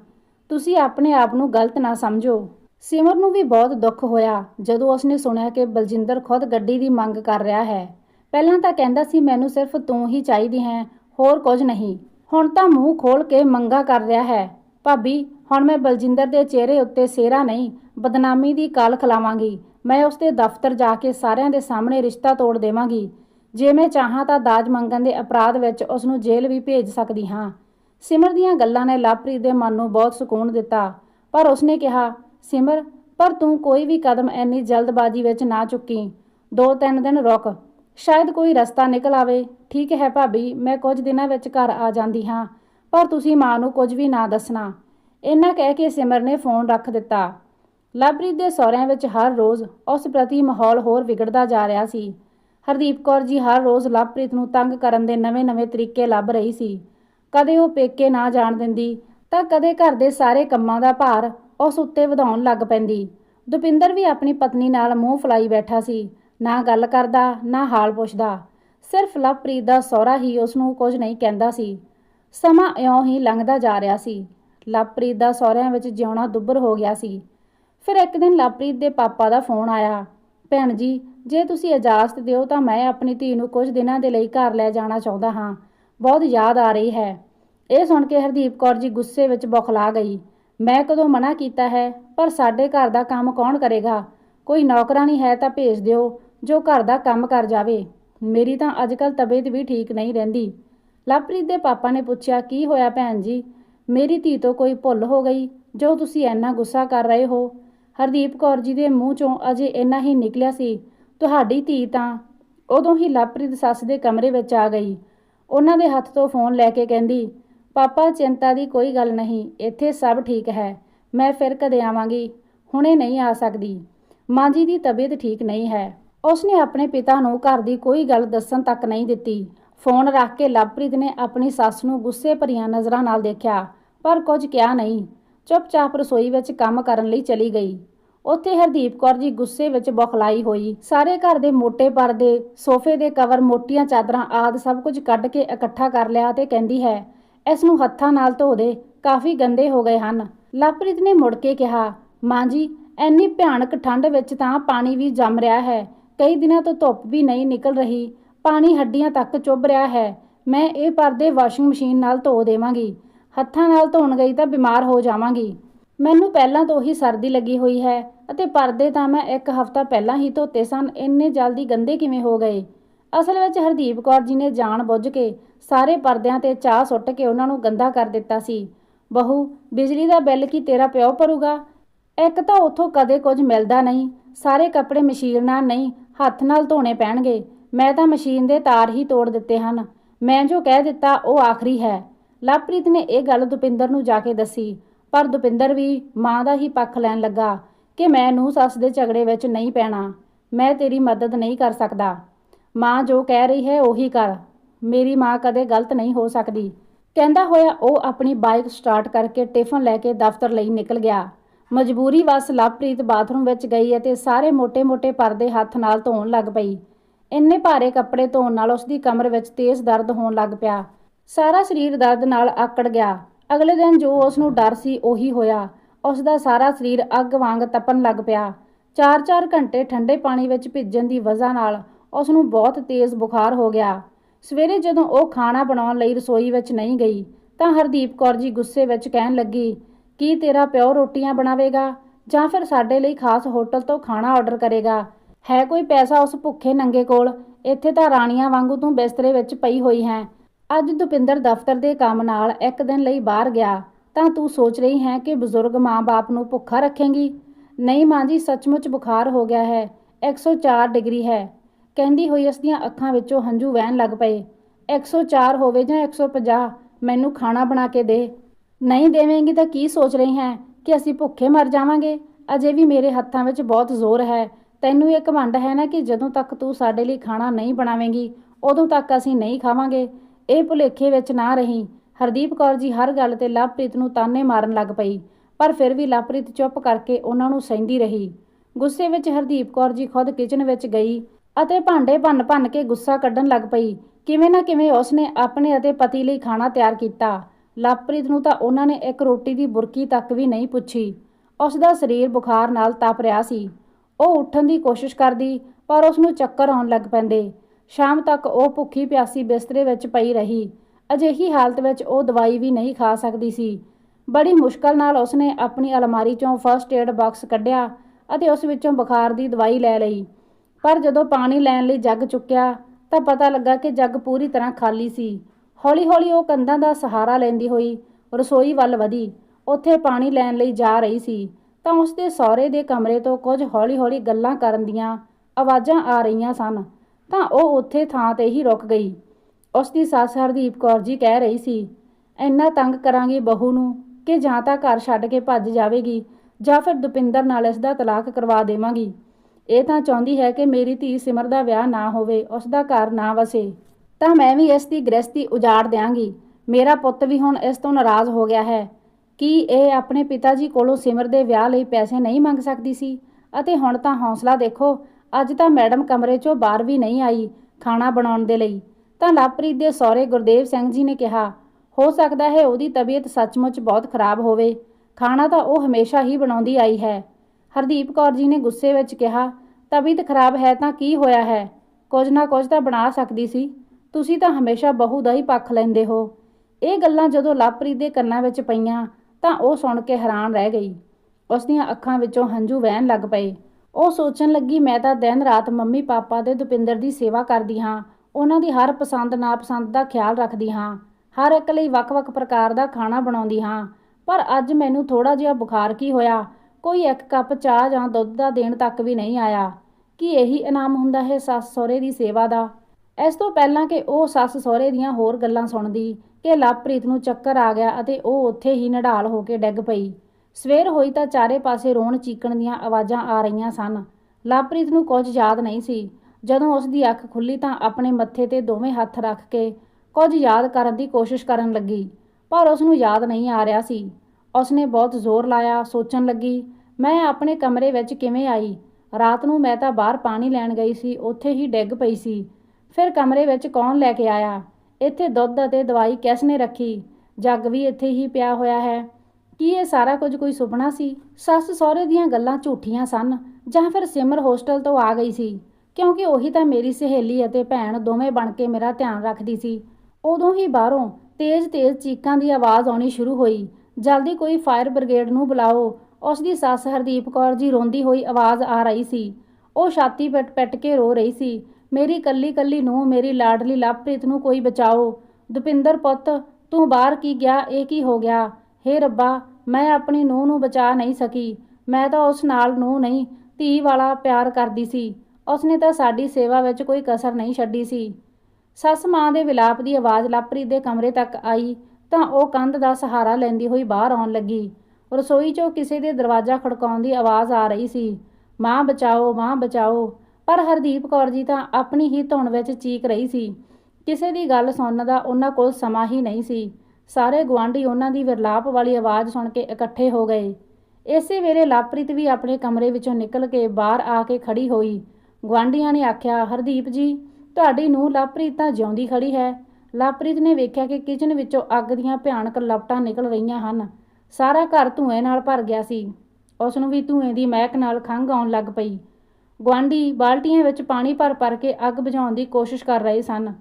ਤੁਸੀਂ ਆਪਣੇ ਆਪ ਨੂੰ ਗਲਤ ਨਾ ਸਮਝੋ। ਸਿਮਰ ਨੂੰ ਵੀ ਬਹੁਤ ਦੁੱਖ ਹੋਇਆ ਜਦੋਂ ਉਸਨੇ ਸੁਣਿਆ ਕਿ ਬਲਜਿੰਦਰ ਖੁਦ ਗੱਡੀ ਦੀ ਮੰਗ ਕਰ ਰਿਹਾ ਹੈ। ਪਹਿਲਾਂ ਤਾਂ ਕਹਿੰਦਾ ਸੀ, ਮੈਨੂੰ ਸਿਰਫ ਤੂੰ ਹੀ ਚਾਹੀਦੀ ਹੈ, ਹੋਰ ਕੁਝ ਨਹੀਂ। ਹੁਣ ਤਾਂ ਮੂੰਹ ਖੋਲ ਕੇ ਮੰਗਾ ਕਰ ਰਿਹਾ ਹੈ। ਭਾਬੀ, ਹੁਣ ਮੈਂ ਬਲਜਿੰਦਰ ਦੇ ਚਿਹਰੇ ਉੱਤੇ ਸੇਰਾ ਨਹੀਂ, ਬਦਨਾਮੀ ਦੀ ਕਾਲ ਖਿਲਾਵਾਂਗੀ। ਮੈਂ ਉਸ ਦੇ ਦਫ਼ਤਰ ਜਾ ਕੇ ਸਾਰਿਆਂ ਦੇ ਸਾਹਮਣੇ ਰਿਸ਼ਤਾ ਤੋੜ ਦੇਵਾਂਗੀ। ਜੇ ਮੈਂ ਚਾਹਾਂ ਤਾਂ ਦਾਜ ਮੰਗਣ ਦੇ ਅਪਰਾਧ ਵਿੱਚ ਉਸ ਨੂੰ ਜੇਲ੍ਹ ਵੀ ਭੇਜ ਸਕਦੀ ਹਾਂ। ਸਿਮਰ ਦੀਆਂ ਗੱਲਾਂ ਨੇ ਲਵਪ੍ਰੀਤ ਦੇ ਮਨ ਨੂੰ ਬਹੁਤ ਸਕੂਨ ਦਿੱਤਾ, ਪਰ ਉਸਨੇ ਕਿਹਾ, ਸਿਮਰ, ਪਰ ਤੂੰ ਕੋਈ ਵੀ ਕਦਮ ਐਨੀ ਜਲਦਬਾਜ਼ੀ ਵਿੱਚ ਨਾ ਚੁੱਕੀ। ਦੋ ਤਿੰਨ ਦਿਨ ਰੁਕ। ਸ਼ਾਇਦ ਕੋਈ ਰਸਤਾ ਨਿਕਲ ਆਵੇ। ਠੀਕ ਹੈ ਭਾਬੀ, ਮੈਂ ਕੁਝ ਦਿਨਾਂ ਵਿੱਚ ਘਰ ਆ ਜਾਂਦੀ ਹਾਂ, ਪਰ ਤੁਸੀਂ ਮਾਂ ਨੂੰ ਕੁਝ ਵੀ ਨਾ ਦੱਸਣਾ। ਇੰਨਾ ਕਹਿ ਕੇ ਸਿਮਰ ਨੇ ਫੋਨ ਰੱਖ ਦਿੱਤਾ। ਲਵਪ੍ਰੀਤ ਦੇ ਸਹੁਰਿਆਂ ਵਿੱਚ ਹਰ ਰੋਜ਼ ਉਸ ਪ੍ਰਤੀ ਮਾਹੌਲ ਹੋਰ ਵਿਗੜਦਾ ਜਾ ਰਿਹਾ ਸੀ। ਹਰਦੀਪ ਕੌਰ ਜੀ ਹਰ ਰੋਜ਼ ਲਵਪ੍ਰੀਤ ਨੂੰ ਤੰਗ ਕਰਨ ਦੇ ਨਵੇਂ-ਨਵੇਂ ਤਰੀਕੇ ਲੱਭ ਰਹੀ ਸੀ। ਕਦੇ ਉਹ ਪੇਕੇ ਨਾ ਜਾਣ ਦਿੰਦੀ, ਤਾਂ ਕਦੇ ਘਰ ਦੇ ਸਾਰੇ ਕੰਮਾਂ ਦਾ ਭਾਰ ਉਸ ਉੱਤੇ ਵਧਾਉਣ ਲੱਗ ਪੈਂਦੀ। ਦੁਪਿੰਦਰ ਵੀ ਆਪਣੀ ਪਤਨੀ ਨਾਲ ਮੂੰਹ ਫਲਾਈ ਬੈਠਾ ਸੀ। ਨਾ ਗੱਲ ਕਰਦਾ, ਨਾ ਹਾਲ ਪੁੱਛਦਾ। ਸਿਰਫ ਲਵਪ੍ਰੀਤ ਦਾ ਸਹੁਰਾ ਹੀ ਉਸ ਨੂੰ ਕੁਝ ਨਹੀਂ ਕਹਿੰਦਾ ਸੀ। ਸਮਾਂ ਇਉਂ ਹੀ ਲੰਘਦਾ ਜਾ ਰਿਹਾ ਸੀ। ਲਵਪ੍ਰੀਤ ਦਾ ਸਹੁਰਿਆਂ ਵਿੱਚ ਜਿਉਣਾ ਦੁੱਬਰ ਹੋ ਗਿਆ ਸੀ। ਫਿਰ ਇੱਕ ਦਿਨ ਲਵਪ੍ਰੀਤ ਦੇ ਪਾਪਾ ਦਾ ਫੋਨ ਆਇਆ। ਭੈਣ ਜੀ, ਜੇ ਤੁਸੀਂ ਇਜਾਜ਼ਤ ਦਿਓ ਤਾਂ ਮੈਂ ਆਪਣੀ ਧੀ ਨੂੰ ਕੁਝ ਦਿਨਾਂ ਦੇ ਲਈ ਘਰ ਲੈ ਜਾਣਾ ਚਾਹੁੰਦਾ ਹਾਂ। ਬਹੁਤ ਯਾਦ ਆ ਰਹੀ ਹੈ। ਇਹ ਸੁਣ ਕੇ ਹਰਦੀਪ ਕੌਰ ਜੀ ਗੁੱਸੇ ਵਿੱਚ ਬੁਖਲਾ ਗਈ। ਮੈਂ ਕਦੋਂ ਮਨਾ ਕੀਤਾ ਹੈ? ਪਰ ਸਾਡੇ ਘਰ ਦਾ ਕੰਮ ਕੌਣ ਕਰੇਗਾ? ਕੋਈ ਨੌਕਰਾਨੀ ਹੈ ਤਾਂ ਭੇਜ ਦਿਓ। ਜੋ ਘਰ ਦਾ ਕੰਮ ਕਰ ਜਾਵੇ। ਮੇਰੀ ਤਾਂ ਅੱਜਕੱਲ ਤਬੀਅਤ ਵੀ ਠੀਕ ਨਹੀਂ ਰਹਿੰਦੀ। ਲਵਪ੍ਰੀਤ ਦੇ ਪਾਪਾ ਨੇ ਪੁੱਛਿਆ, ਕੀ ਹੋਇਆ ਭੈਣ ਜੀ? ਮੇਰੀ ਧੀ ਤੋਂ ਕੋਈ ਭੁੱਲ ਹੋ ਗਈ? ਜੋ ਤੁਸੀਂ ਇੰਨਾ ਗੁੱਸਾ ਕਰ ਰਹੇ ਹੋ? ਹਰਦੀਪ ਕੌਰ ਜੀ ਦੇ ਮੂੰਹ ਚੋਂ ਅਜੇ ਇੰਨਾ ਹੀ ਨਿਕਲਿਆ ਸੀ, ਤੁਹਾਡੀ ਧੀ ਤਾਂ ਉਦੋਂ ਹੀ ਲਵਪ੍ਰੀਤ ਸੱਸ ਦੇ ਕਮਰੇ ਵਿੱਚ ਆ ਗਈ। ਉਹਨਾਂ ਦੇ ਹੱਥ ਤੋਂ ਫੋਨ ਲੈ ਕੇ ਕਹਿੰਦੀ, ਪਾਪਾ, ਚਿੰਤਾ ਦੀ ਕੋਈ ਗੱਲ ਨਹੀਂ, ਇੱਥੇ ਸਭ ਠੀਕ ਹੈ। ਮੈਂ ਫਿਰ ਕਦੇ ਆਵਾਂਗੀ। ਹੁਣੇ ਨਹੀਂ ਆ ਸਕਦੀ। ਮਾਂ ਜੀ ਦੀ ਤਬੀਅਤ ਠੀਕ ਨਹੀਂ ਹੈ। ਉਸਨੇ ਆਪਣੇ ਪਿਤਾ ਨੂੰ ਘਰ ਦੀ ਕੋਈ ਗੱਲ ਦੱਸਣ ਤੱਕ ਨਹੀਂ ਦਿੱਤੀ। ਫੋਨ ਰੱਖ ਕੇ ਲਵਪ੍ਰੀਤ ਨੇ ਆਪਣੀ ਸੱਸ ਨੂੰ ਗੁੱਸੇ ਭਰੀਆਂ ਨਜ਼ਰਾਂ ਨਾਲ ਦੇਖਿਆ, ਪਰ ਕੁਝ ਕਿਹਾ ਨਹੀਂ। ਚੁੱਪਚਾਪ ਰਸੋਈ ਵਿੱਚ ਕੰਮ ਕਰਨ ਲਈ ਚਲੀ ਗਈ। ਉੱਥੇ ਹਰਦੀਪ ਕੌਰ ਜੀ ਗੁੱਸੇ ਵਿੱਚ ਬੌਖਲਾਈ ਹੋਈ। ਸਾਰੇ ਘਰ ਦੇ ਮੋٹے ਪਰਦੇ, ਸੋਫੇ ਦੇ ਕਵਰ, ਮੋਟੀਆਂ ਚਾਦਰਾਂ ਆਦਿ ਸਭ ਕੁਝ ਕੱਢ ਕੇ ਇਕੱਠਾ ਕਰ ਲਿਆ ਤੇ ਕਹਿੰਦੀ ਹੈ, ਇਸ ਨੂੰ ਹੱਥਾਂ ਨਾਲ ਧੋ ਦੇ, ਕਾਫੀ ਗੰਦੇ ਹੋ ਗਏ ਹਨ। ਲਵਪ੍ਰੀਤ ਨੇ ਮੁੜ ਕੇ ਕਿਹਾ, ਮਾਂ ਜੀ ਐਨੀ ਭਿਆਨਕ ਠੰਡ ਵਿੱਚ ਤਾਂ ਪਾਣੀ ਵੀ ਜੰਮ ਰਿਹਾ ਹੈ। ਕਈ ਦਿਨਾਂ ਤੋਂ ਧੁੱਪ ਵੀ ਨਹੀਂ ਨਿਕਲ ਰਹੀ। ਪਾਣੀ ਹੱਡੀਆਂ ਤੱਕ ਚੁੱਭ ਰਿਹਾ ਹੈ। ਮੈਂ ਇਹ ਪਰਦੇ ਵਾਸ਼ਿੰਗ ਮਸ਼ੀਨ ਨਾਲ ਧੋ ਦੇਵਾਂਗੀ। ਹੱਥਾਂ ਨਾਲ ਧੋਣ ਗਈ ਤਾਂ ਬਿਮਾਰ ਹੋ ਜਾਵਾਂਗੀ। ਮੈਨੂੰ ਪਹਿਲਾਂ ਤੋਂ ਹੀ ਸਰਦੀ ਲੱਗੀ ਹੋਈ ਹੈ ਅਤੇ ਪਰਦੇ ਤਾਂ ਮੈਂ ਇੱਕ ਹਫ਼ਤਾ ਪਹਿਲਾਂ ਹੀ ਧੋਤੇ ਸਨ। ਇੰਨੇ ਜਲਦੀ ਗੰਦੇ ਕਿਵੇਂ ਹੋ ਗਏ? ਅਸਲ ਵਿੱਚ ਹਰਦੀਪ ਕੌਰ ਜੀ ਨੇ ਜਾਣ ਬੁੱਝ ਕੇ ਸਾਰੇ ਪਰਦਿਆਂ ਤੇ ਚਾਹ ਸੁੱਟ ਕੇ ਉਹਨਾਂ ਨੂੰ ਗੰਦਾ ਕਰ ਦਿੱਤਾ ਸੀ। ਬਹੂ, ਬਿਜਲੀ ਦਾ ਬਿੱਲ ਕੀ ਤੇਰਾ ਪਿਓ ਭਰੂਗਾ? ਇੱਕ ਤਾਂ ਉਥੋਂ ਕਦੇ ਕੁਝ ਮਿਲਦਾ ਨਹੀਂ। ਸਾਰੇ ਕੱਪੜੇ ਮਸ਼ੀਨ ਨਾਲ ਨਹੀਂ ਹੱਥ ਨਾਲ ਧੋਣੇ ਪੈਣਗੇ। ਮੈਂ ਤਾਂ ਮਸ਼ੀਨ ਦੇ ਤਾਰ ਹੀ ਤੋੜ ਦਿੱਤੇ ਹਨ। ਮੈਂ ਜੋ ਕਹਿ ਦਿੱਤਾ ਉਹ ਆਖਰੀ ਹੈ। ਲਵਪ੍ਰੀਤ ਨੇ ਇਹ ਗੱਲ ਦੁਪਿੰਦਰ ਨੂੰ ਜਾ ਕੇ ਦੱਸੀ, ਪਰ ਦੁਪਿੰਦਰ ਵੀ ਮਾਂ ਦਾ ਹੀ ਪੱਖ ਲੈਣ ਲੱਗਾ ਕਿ ਮੈਂ ਨੂੰ ਸੱਸ ਦੇ ਝਗੜੇ ਵਿੱਚ ਨਹੀਂ ਪੈਣਾ। ਮੈਂ ਤੇਰੀ ਮਦਦ ਨਹੀਂ ਕਰ ਸਕਦਾ। ਮਾਂ ਜੋ ਕਹਿ ਰਹੀ ਹੈ ਉਹੀ ਕਰ। ਮੇਰੀ ਮਾਂ ਕਦੇ ਗਲਤ ਨਹੀਂ ਹੋ ਸਕਦੀ। ਕਹਿੰਦਾ ਹੋਇਆ ਉਹ ਆਪਣੀ ਬਾਈਕ ਸਟਾਰਟ ਕਰਕੇ ਟਿਫਨ ਲੈ ਕੇ ਦਫ਼ਤਰ ਲਈ ਨਿਕਲ ਗਿਆ। ਮਜਬੂਰੀ ਵਸ ਲਵਪ੍ਰੀਤ ਬਾਥਰੂਮ ਵਿੱਚ ਗਈ ਅਤੇ ਸਾਰੇ ਮੋਟੇ ਮੋਟੇ ਪਰਦੇ ਹੱਥ ਨਾਲ ਧੋਣ ਲੱਗ ਪਈ। ਇੰਨੇ ਭਾਰੇ ਕੱਪੜੇ ਧੋਣ ਨਾਲ ਉਸ ਦੀ ਕਮਰ ਵਿੱਚ ਤੇਜ਼ ਦਰਦ ਹੋਣ ਲੱਗ ਪਿਆ। ਸਾਰਾ ਸਰੀਰ ਦਰਦ ਨਾਲ ਆਕੜ ਗਿਆ। ਅਗਲੇ ਦਿਨ ਜੋ ਉਸ ਨੂੰ ਡਰ ਸੀ ਉਹੀ ਹੋਇਆ। ਉਸ ਦਾ ਸਾਰਾ ਸਰੀਰ ਅੱਗ ਵਾਂਗ ਤਪਣ ਲੱਗ ਪਿਆ। 4-4 ਘੰਟੇ ਠੰਡੇ ਪਾਣੀ ਵਿੱਚ ਭਿੱਜਣ ਦੀ ਵਜ੍ਹਾ ਨਾਲ ਉਸ ਨੂੰ ਬਹੁਤ ਤੇਜ਼ ਬੁਖਾਰ ਹੋ ਗਿਆ। ਸਵੇਰੇ ਜਦੋਂ ਉਹ ਖਾਣਾ ਬਣਾਉਣ ਲਈ ਰਸੋਈ ਵਿੱਚ ਨਹੀਂ ਗਈ, ਤਾਂ ਹਰਦੀਪ ਕੌਰ ਜੀ ਗੁੱਸੇ ਵਿੱਚ ਕਹਿਣ ਲੱਗੀ ਕੀ ਤੇਰਾ ਪਿਓ ਰੋਟੀਆਂ ਬਣਾਵੇਗਾ ਜਾਂ ਫਿਰ ਸਾਡੇ ਲਈ ਖਾਸ ਹੋਟਲ ਤੋਂ ਖਾਣਾ ਆਰਡਰ ਕਰੇਗਾ? ਹੈ ਕੋਈ ਪੈਸਾ ਉਸ ਭੁੱਖੇ ਨੰਗੇ ਕੋਲ? ਇੱਥੇ ਤਾਂ ਰਾਣੀਆਂ ਵਾਂਗੂ ਤੂੰ ਬਿਸਤਰੇ ਵਿੱਚ ਪਈ ਹੋਈ ਹੈ। ਅੱਜ ਦੁਪਿੰਦਰ ਦਫ਼ਤਰ ਦੇ ਕੰਮ ਨਾਲ ਇੱਕ ਦਿਨ ਲਈ ਬਾਹਰ ਗਿਆ। ਤਾਂ ਤੂੰ ਸੋਚ ਰਹੀ ਹੈ ਕਿ ਬਜ਼ੁਰਗ ਮਾਂ-ਬਾਪ ਨੂੰ ਭੁੱਖਾ ਰੱਖੇਂਗੀ? ਨਹੀਂ ਮਾਂ ਜੀ, ਸੱਚਮੁੱਚ ਬੁਖਾਰ ਹੋ ਗਿਆ ਹੈ। 104 ਡਿਗਰੀ ਹੈ। ਕਹਿੰਦੀ ਹੋਈ ਉਸ ਦੀਆਂ ਅੱਖਾਂ ਵਿੱਚੋਂ ਹੰਝੂ ਵਹਿਣ ਲੱਗ ਪਏ। 104 ਹੋਵੇ ਜਾਂ 150 ਮੈਨੂੰ ਖਾਣਾ ਬਣਾ ਕੇ ਦੇ। ਨਹੀਂ ਦੇਵੇਂਗੀ ਤਾਂ ਕੀ ਸੋਚ ਰਹੀ ਹੈ ਕਿ ਅਸੀਂ ਭੁੱਖੇ ਮਰ ਜਾਵਾਂਗੇ? ਅਜੇ ਵੀ ਮੇਰੇ ਹੱਥਾਂ ਵਿੱਚ ਬਹੁਤ ਜ਼ੋਰ ਹੈ। ਤੈਨੂੰ ਇਹ ਘਮੰਡ ਹੈ ਨਾ ਕਿ ਜਦੋਂ ਤੱਕ ਤੂੰ ਸਾਡੇ ਲਈ ਖਾਣਾ ਨਹੀਂ ਬਣਾਵੇਂਗੀ, ਉਦੋਂ ਤੱਕ ਅਸੀਂ ਨਹੀਂ ਖਾਵਾਂਗੇ। ਇਹ ਭੁਲੇਖੇ ਵਿੱਚ ਨਾ ਰਹੀ। ਹਰਦੀਪ ਕੌਰ ਜੀ ਹਰ ਗੱਲ ਤੇ ਲਵਪ੍ਰੀਤ ਨੂੰ ਤਾਨੇ ਮਾਰਨ ਲੱਗ ਪਈ, ਪਰ ਫਿਰ ਵੀ ਲਵਪ੍ਰੀਤ ਚੁੱਪ ਕਰਕੇ ਉਹਨਾਂ ਨੂੰ ਸਹਿੰਦੀ ਰਹੀ। ਗੁੱਸੇ ਵਿੱਚ ਹਰਦੀਪ ਕੌਰ ਜੀ ਖੁਦ ਕਿਚਨ ਵਿੱਚ ਗਈ ਅਤੇ ਭਾਂਡੇ ਭੰਨ ਭੰਨ ਕੇ ਗੁੱਸਾ ਕੱਢਣ ਲੱਗ ਪਈ। ਕਿਵੇਂ ਨਾ ਕਿਵੇਂ ਉਸਨੇ ਆਪਣੇ ਅਤੇ ਪਤੀ ਲਈ ਖਾਣਾ ਤਿਆਰ ਕੀਤਾ। ਲਵਪ੍ਰੀਤ ਨੂੰ ਤਾਂ ਉਹਨਾਂ ਨੇ ਇੱਕ ਰੋਟੀ ਦੀ ਬੁਰਕੀ ਤੱਕ ਵੀ ਨਹੀਂ ਪੁੱਛੀ। ਉਸ ਦਾ ਸਰੀਰ ਬੁਖਾਰ ਨਾਲ ਤਪ ਰਿਹਾ ਸੀ। ਉਹ ਉੱਠਣ ਦੀ ਕੋਸ਼ਿਸ਼ ਕਰਦੀ, ਪਰ ਉਸ ਨੂੰ ਚੱਕਰ ਆਉਣ ਲੱਗ ਪੈਂਦੇ। ਸ਼ਾਮ ਤੱਕ ਉਹ ਭੁੱਖੀ ਪਿਆਸੀ ਬਿਸਤਰੇ ਵਿੱਚ ਪਈ ਰਹੀ। ਅਜਿਹੀ ਹਾਲਤ ਵਿੱਚ ਉਹ ਦਵਾਈ ਵੀ ਨਹੀਂ ਖਾ ਸਕਦੀ ਸੀ। ਬੜੀ ਮੁਸ਼ਕਲ ਨਾਲ ਉਸਨੇ ਆਪਣੀ ਅਲਮਾਰੀ ਚੋਂ ਫਰਸਟ ਏਡ ਬਾਕਸ ਕੱਢਿਆ ਅਤੇ ਉਸ ਵਿੱਚੋਂ ਬੁਖਾਰ ਦੀ ਦਵਾਈ ਲੈ ਲਈ। ਪਰ ਜਦੋਂ ਪਾਣੀ ਲੈਣ ਲਈ ਜੱਗ ਚੁੱਕਿਆ, ਤਾਂ ਪਤਾ ਲੱਗਾ ਕਿ ਜੱਗ ਪੂਰੀ ਤਰ੍ਹਾਂ ਖਾਲੀ ਸੀ। ਹੌਲੀ-ਹੌਲੀ ਉਹ ਕੰਧਾਂ ਦਾ ਸਹਾਰਾ ਲੈਂਦੀ ਹੋਈ ਰਸੋਈ ਵੱਲ ਵਧੀ। ਉੱਥੇ ਪਾਣੀ ਲੈਣ ਲਈ ਜਾ ਰਹੀ ਸੀ। ਤਾਂ ਉਸ ਦੇ ਸਹੁਰੇ ਦੇ ਕਮਰੇ ਤੋਂ ਕੁਝ ਹੌਲੀ-ਹੌਲੀ ਗੱਲਾਂ ਕਰਨ ਦੀਆਂ ਆਵਾਜ਼ਾਂ ਆ ਰਹੀਆਂ ਸਨ। ਤਾਂ ਉਹ ਉੱਥੇ ਥਾਂ ਤੇ ਹੀ ਰੁਕ ਗਈ। ਉਸ ਦੀ ਸੱਸ ਹਰਦੀਪ ਕੌਰ ਜੀ ਕਹਿ ਰਹੀ ਸੀ, ਇੰਨਾ ਤੰਗ ਕਰਾਂਗੀ ਬਹੂ ਨੂੰ ਕਿ ਜਾਂ ਤਾਂ ਘਰ ਛੱਡ ਕੇ ਭੱਜ ਜਾਵੇਗੀ ਜਾਂ ਫਿਰ ਦੁਪਿੰਦਰ ਨਾਲ ਇਸ ਦਾ ਤਲਾਕ ਕਰਵਾ ਦੇਵਾਂਗੀ। ਇਹ ਤਾਂ ਚਾਹੁੰਦੀ ਹੈ ਕਿ ਮੇਰੀ ਧੀ ਸਿਮਰ ਦਾ ਵਿਆਹ ਨਾ ਹੋਵੇ ਉਸ ਦਾ ਘਰ ਨਾ ਵਸੇ। ਤਾਂ ਮੈਂ ਵੀ ਇਸ ਦੀ ਗ੍ਰਸਤੀ ਉਜਾੜ ਦਿਆਂਗੀ। ਮੇਰਾ ਪੁੱਤ ਵੀ ਹੁਣ ਇਸ ਤੋਂ ਨਾਰਾਜ਼ ਹੋ ਗਿਆ ਹੈ। ਕੀ ਇਹ ਆਪਣੇ ਪਿਤਾ ਜੀ ਕੋਲੋਂ ਸਿਮਰ ਦੇ ਵਿਆਹ ਲਈ ਪੈਸੇ ਨਹੀਂ ਮੰਗ ਸਕਦੀ ਸੀ? ਅਤੇ ਹੁਣ ਤਾਂ ਹੌਸਲਾ ਦੇਖੋ, ਅੱਜ ਤਾਂ ਮੈਡਮ ਕਮਰੇ 'ਚੋਂ ਬਾਹਰ ਵੀ ਨਹੀਂ ਆਈ ਖਾਣਾ ਬਣਾਉਣ ਦੇ ਲਈ। ਤਾਂ ਲਵਪ੍ਰੀਤ ਦੇ ਸਹੁਰੇ ਗੁਰਦੇਵ ਸਿੰਘ ਜੀ ਨੇ ਕਿਹਾ, ਹੋ ਸਕਦਾ ਹੈ ਉਹਦੀ ਤਬੀਅਤ ਸੱਚਮੁੱਚ ਬਹੁਤ ਖਰਾਬ ਹੋਵੇ। ਖਾਣਾ ਤਾਂ ਉਹ ਹਮੇਸ਼ਾ ਹੀ ਬਣਾਉਂਦੀ ਆਈ ਹੈ। ਹਰਦੀਪ ਕੌਰ ਜੀ ਨੇ ਗੁੱਸੇ ਵਿੱਚ ਕਿਹਾ, ਤਬੀਅਤ ਖਰਾਬ ਹੈ ਤਾਂ ਕੀ ਹੋਇਆ ਹੈ? ਕੁਝ ਨਾ ਕੁਝ ਤਾਂ ਬਣਾ ਸਕਦੀ ਸੀ। ਤੁਸੀਂ ਤਾਂ ਹਮੇਸ਼ਾ ਬਹੂ ਦਾ ਹੀ ਪੱਖ ਲੈਂਦੇ ਹੋ। ਇਹ ਗੱਲਾਂ ਜਦੋਂ ਲਵਪ੍ਰੀਤ ਦੇ ਕੰਨਾਂ ਵਿੱਚ ਪਈਆਂ, ਤਾਂ ਉਹ ਸੁਣ ਕੇ ਹੈਰਾਨ ਰਹਿ ਗਈ। ਉਸ ਦੀਆਂ ਅੱਖਾਂ ਵਿੱਚੋਂ ਹੰਝੂ ਵਹਿਣ ਲੱਗ ਪਏ। ਉਹ ਸੋਚਣ ਲੱਗੀ, ਮੈਂ ਤਾਂ ਦਿਨ ਰਾਤ ਮੰਮੀ ਪਾਪਾ ਦੇ ਦੁਪਿੰਦਰ ਦੀ ਸੇਵਾ ਕਰਦੀ ਹਾਂ। ਉਹਨਾਂ ਦੀ ਹਰ ਪਸੰਦ ਨਾਪਸੰਦ ਦਾ ਖਿਆਲ ਰੱਖਦੀ ਹਾਂ। ਹਰ ਇੱਕ ਲਈ ਵੱਖ-ਵੱਖ ਪ੍ਰਕਾਰ ਦਾ ਖਾਣਾ ਬਣਾਉਂਦੀ ਹਾਂ। ਪਰ ਅੱਜ ਮੈਨੂੰ ਥੋੜਾ ਜਿਹਾ ਬੁਖਾਰ ਕੀ ਹੋਇਆ? ਕੋਈ ਇੱਕ ਕੱਪ ਚਾਹ ਜਾਂ ਦੁੱਧ ਦਾ ਦੇਣ ਤੱਕ ਵੀ ਨਹੀਂ ਆਇਆ। ਕੀ ਇਹੀ ਇਨਾਮ ਹੁੰਦਾ ਹੈ ਸੱਸ ਸਹੁਰੇ ਦੀ ਸੇਵਾ ਦਾ? ਇਸ ਤੋਂ ਪਹਿਲਾਂ ਕਿ ਉਹ ਸੱਸ ਸਹੁਰੇ ਦੀਆਂ ਹੋਰ ਗੱਲਾਂ ਸੁਣਦੀ ਕਿ ਲਵਪ੍ਰੀਤ ਨੂੰ ਚੱਕਰ ਆ ਗਿਆ ਅਤੇ ਉਹ ਉੱਥੇ ਹੀ ਨਢਾਲ ਹੋ ਕੇ ਡਿੱਗ ਪਈ। ਸਵੇਰ ਹੋਈ ਤਾਂ ਚਾਰੇ ਪਾਸੇ ਰੋਣ ਚੀਕਣ ਦੀਆਂ ਆਵਾਜ਼ਾਂ ਆ ਰਹੀਆਂ ਸਨ। ਲਵਪ੍ਰੀਤ ਨੂੰ ਕੁਝ ਯਾਦ ਨਹੀਂ ਸੀ। ਜਦੋਂ ਉਸ ਦੀ ਅੱਖ ਖੁੱਲੀ ਤਾਂ ਆਪਣੇ ਮੱਥੇ ਤੇ ਦੋਵੇਂ ਹੱਥ ਰੱਖ ਕੇ ਕੁਝ ਯਾਦ ਕਰਨ ਦੀ ਕੋਸ਼ਿਸ਼ ਕਰਨ ਲੱਗੀ, ਪਰ ਉਸ ਨੂੰ ਯਾਦ ਨਹੀਂ ਆ ਰਿਹਾ ਸੀ। ਉਸਨੇ ਬਹੁਤ ਜ਼ੋਰ ਲਾਇਆ, ਸੋਚਣ ਲੱਗੀ, ਮੈਂ ਆਪਣੇ ਕਮਰੇ ਵਿੱਚ ਕਿਵੇਂ ਆਈ? ਰਾਤ ਨੂੰ ਮੈਂ ਤਾਂ ਬਾਹਰ ਪਾਣੀ ਲੈਣ ਗਈ ਸੀ, ਉੱਥੇ ਹੀ ਡਿੱਗ ਪਈ ਸੀ। ਫਿਰ ਕਮਰੇ ਵਿੱਚ ਕੌਣ ਲੈ ਕੇ ਆਇਆ? ਇੱਥੇ ਦੁੱਧ ਅਤੇ ਦਵਾਈ ਕਿਸ ਨੇ ਰੱਖੀ? ਜੱਗ ਵੀ ਇੱਥੇ ਹੀ ਪਿਆ ਹੋਇਆ ਹੈ। ਕੀ ਇਹ ਸਾਰਾ ਕੁਝ ਕੋਈ ਸੁਪਨਾ ਸੀ? ਸੱਸ ਸਹੁਰੇ ਦੀਆਂ ਗੱਲਾਂ ਝੂਠੀਆਂ ਸਨ, ਜਾਂ ਫਿਰ ਸਿਮਰ ਹੋਸਟਲ ਤੋਂ ਆ ਗਈ ਸੀ? ਕਿਉਂਕਿ ਉਹੀ ਤਾਂ ਮੇਰੀ ਸਹੇਲੀ ਅਤੇ ਭੈਣ ਦੋਵੇਂ ਬਣ ਕੇ ਮੇਰਾ ਧਿਆਨ ਰੱਖਦੀ ਸੀ। ਉਦੋਂ ਹੀ ਬਾਹਰੋਂ ਤੇਜ਼-ਤੇਜ਼ ਚੀਕਾਂ ਦੀ ਆਵਾਜ਼ ਆਉਣੀ ਸ਼ੁਰੂ ਹੋਈ। ਜਲਦੀ ਕੋਈ ਫਾਇਰ ਬ੍ਰਿਗੇਡ ਨੂੰ ਬੁਲਾਓ। ਉਸ ਦੀ ਸੱਸ ਹਰਦੀਪ ਕੌਰ ਜੀ ਰੋਂਦੀ ਹੋਈ ਆਵਾਜ਼ ਆ ਰਹੀ ਸੀ। ਉਹ ਛਾਤੀ ਪਿੱਟ-ਪਿੱਟ ਕੇ ਰੋ ਰਹੀ ਸੀ। ਮੇਰੀ ਕੱਲੀ ਕੱਲੀ ਨੂੰ ਮੇਰੀ ਲਾਡਲੀ ਲਵਪ੍ਰੀਤ ਨੂੰ ਕੋਈ ਬਚਾਓ। ਦੁਪਿੰਦਰ ਪੁੱਤ, ਤੂੰ ਬਾਹਰ ਕੀ ਗਿਆ, ਇਹ ਕੀ ਹੋ ਗਿਆ? ਹੇ ਰੱਬਾ, ਮੈਂ ਆਪਣੀ ਨੂੰਹ ਨੂੰ ਬਚਾ ਨਹੀਂ ਸਕੀ। ਮੈਂ ਤਾਂ ਉਸ ਨਾਲ ਨੂੰ ਨਹੀਂ, ਧੀ ਵਾਲਾ ਪਿਆਰ ਕਰਦੀ ਸੀ। ਉਸਨੇ ਤਾਂ ਸਾਡੀ ਸੇਵਾ ਵਿੱਚ ਕੋਈ ਕਸਰ ਨਹੀਂ ਛੱਡੀ ਸੀ। ਸੱਸ ਮਾਂ ਦੇ ਵਿਲਾਪ ਦੀ ਆਵਾਜ਼ ਲਵਪ੍ਰੀਤ ਦੇ ਕਮਰੇ ਤੱਕ ਆਈ, ਤਾਂ ਉਹ ਕੰਧ ਦਾ ਸਹਾਰਾ ਲੈਂਦੀ ਹੋਈ ਬਾਹਰ ਆਉਣ ਲੱਗੀ। ਰਸੋਈ 'ਚੋਂ ਕਿਸੇ ਦੇ ਦਰਵਾਜ਼ਾ ਖੜਕਾਉਣ ਦੀ ਆਵਾਜ਼ ਆ ਰਹੀ ਸੀ। ਮਾਂ ਬਚਾਓ ਮਾਂ ਬਚਾਓ। ਪਰ ਹਰਦੀਪ ਕੌਰ ਜੀ ਤਾਂ ਆਪਣੀ ਹੀ ਧੁਨ ਵਿੱਚ ਚੀਕ ਰਹੀ ਸੀ। ਕਿਸੇ ਦੀ ਗੱਲ ਸੁਣਨ ਦਾ ਉਹਨਾਂ ਕੋਲ ਸਮਾਂ ਹੀ ਨਹੀਂ ਸੀ। ਸਾਰੇ ਗੁਆਂਢੀ ਉਹਨਾਂ ਦੀ ਵਿਰਲਾਪ ਵਾਲੀ ਆਵਾਜ਼ ਸੁਣ ਕੇ ਇਕੱਠੇ ਹੋ ਗਏ। ਇਸੇ ਵੇਲੇ ਲਵਪ੍ਰੀਤ ਵੀ ਆਪਣੇ ਕਮਰੇ ਵਿੱਚੋਂ ਨਿਕਲ ਕੇ ਬਾਹਰ ਆ ਕੇ ਖੜੀ ਹੋਈ। ਗੁਆਂਢੀਆਂ ਨੇ ਆਖਿਆ, ਹਰਦੀਪ ਜੀ, ਤੁਹਾਡੀ ਨੂੰ ਲਵਪ੍ਰੀਤ ਤਾਂ ਜਿਉਂਦੀ ਖੜੀ ਹੈ। ਲਵਪ੍ਰੀਤ ਨੇ ਵੇਖਿਆ ਕਿ ਕਿਚਨ ਵਿੱਚੋਂ ਅੱਗ ਦੀਆਂ ਭਿਆਨਕ ਲਪਟਾਂ ਨਿਕਲ ਰਹੀਆਂ ਹਨ। ਸਾਰਾ ਘਰ ਧੂਏ ਨਾਲ ਭਰ ਗਿਆ ਸੀ। ਉਸ ਨੂੰ ਵੀ ਧੂਏ ਦੀ ਮਹਿਕ ਨਾਲ ਖੰਘ ਆਉਣ ਲੱਗ ਪਈ। ਗੁਆਂਢੀ ਬਾਲਟੀਆਂ ਵਿੱਚ ਪਾਣੀ ਭਰ ਭਰ ਕੇ ਅੱਗ ਬੁਝਾਉਣ ਦੀ ਕੋਸ਼ਿਸ਼ ਕਰ ਰਹੇ ਸਨ,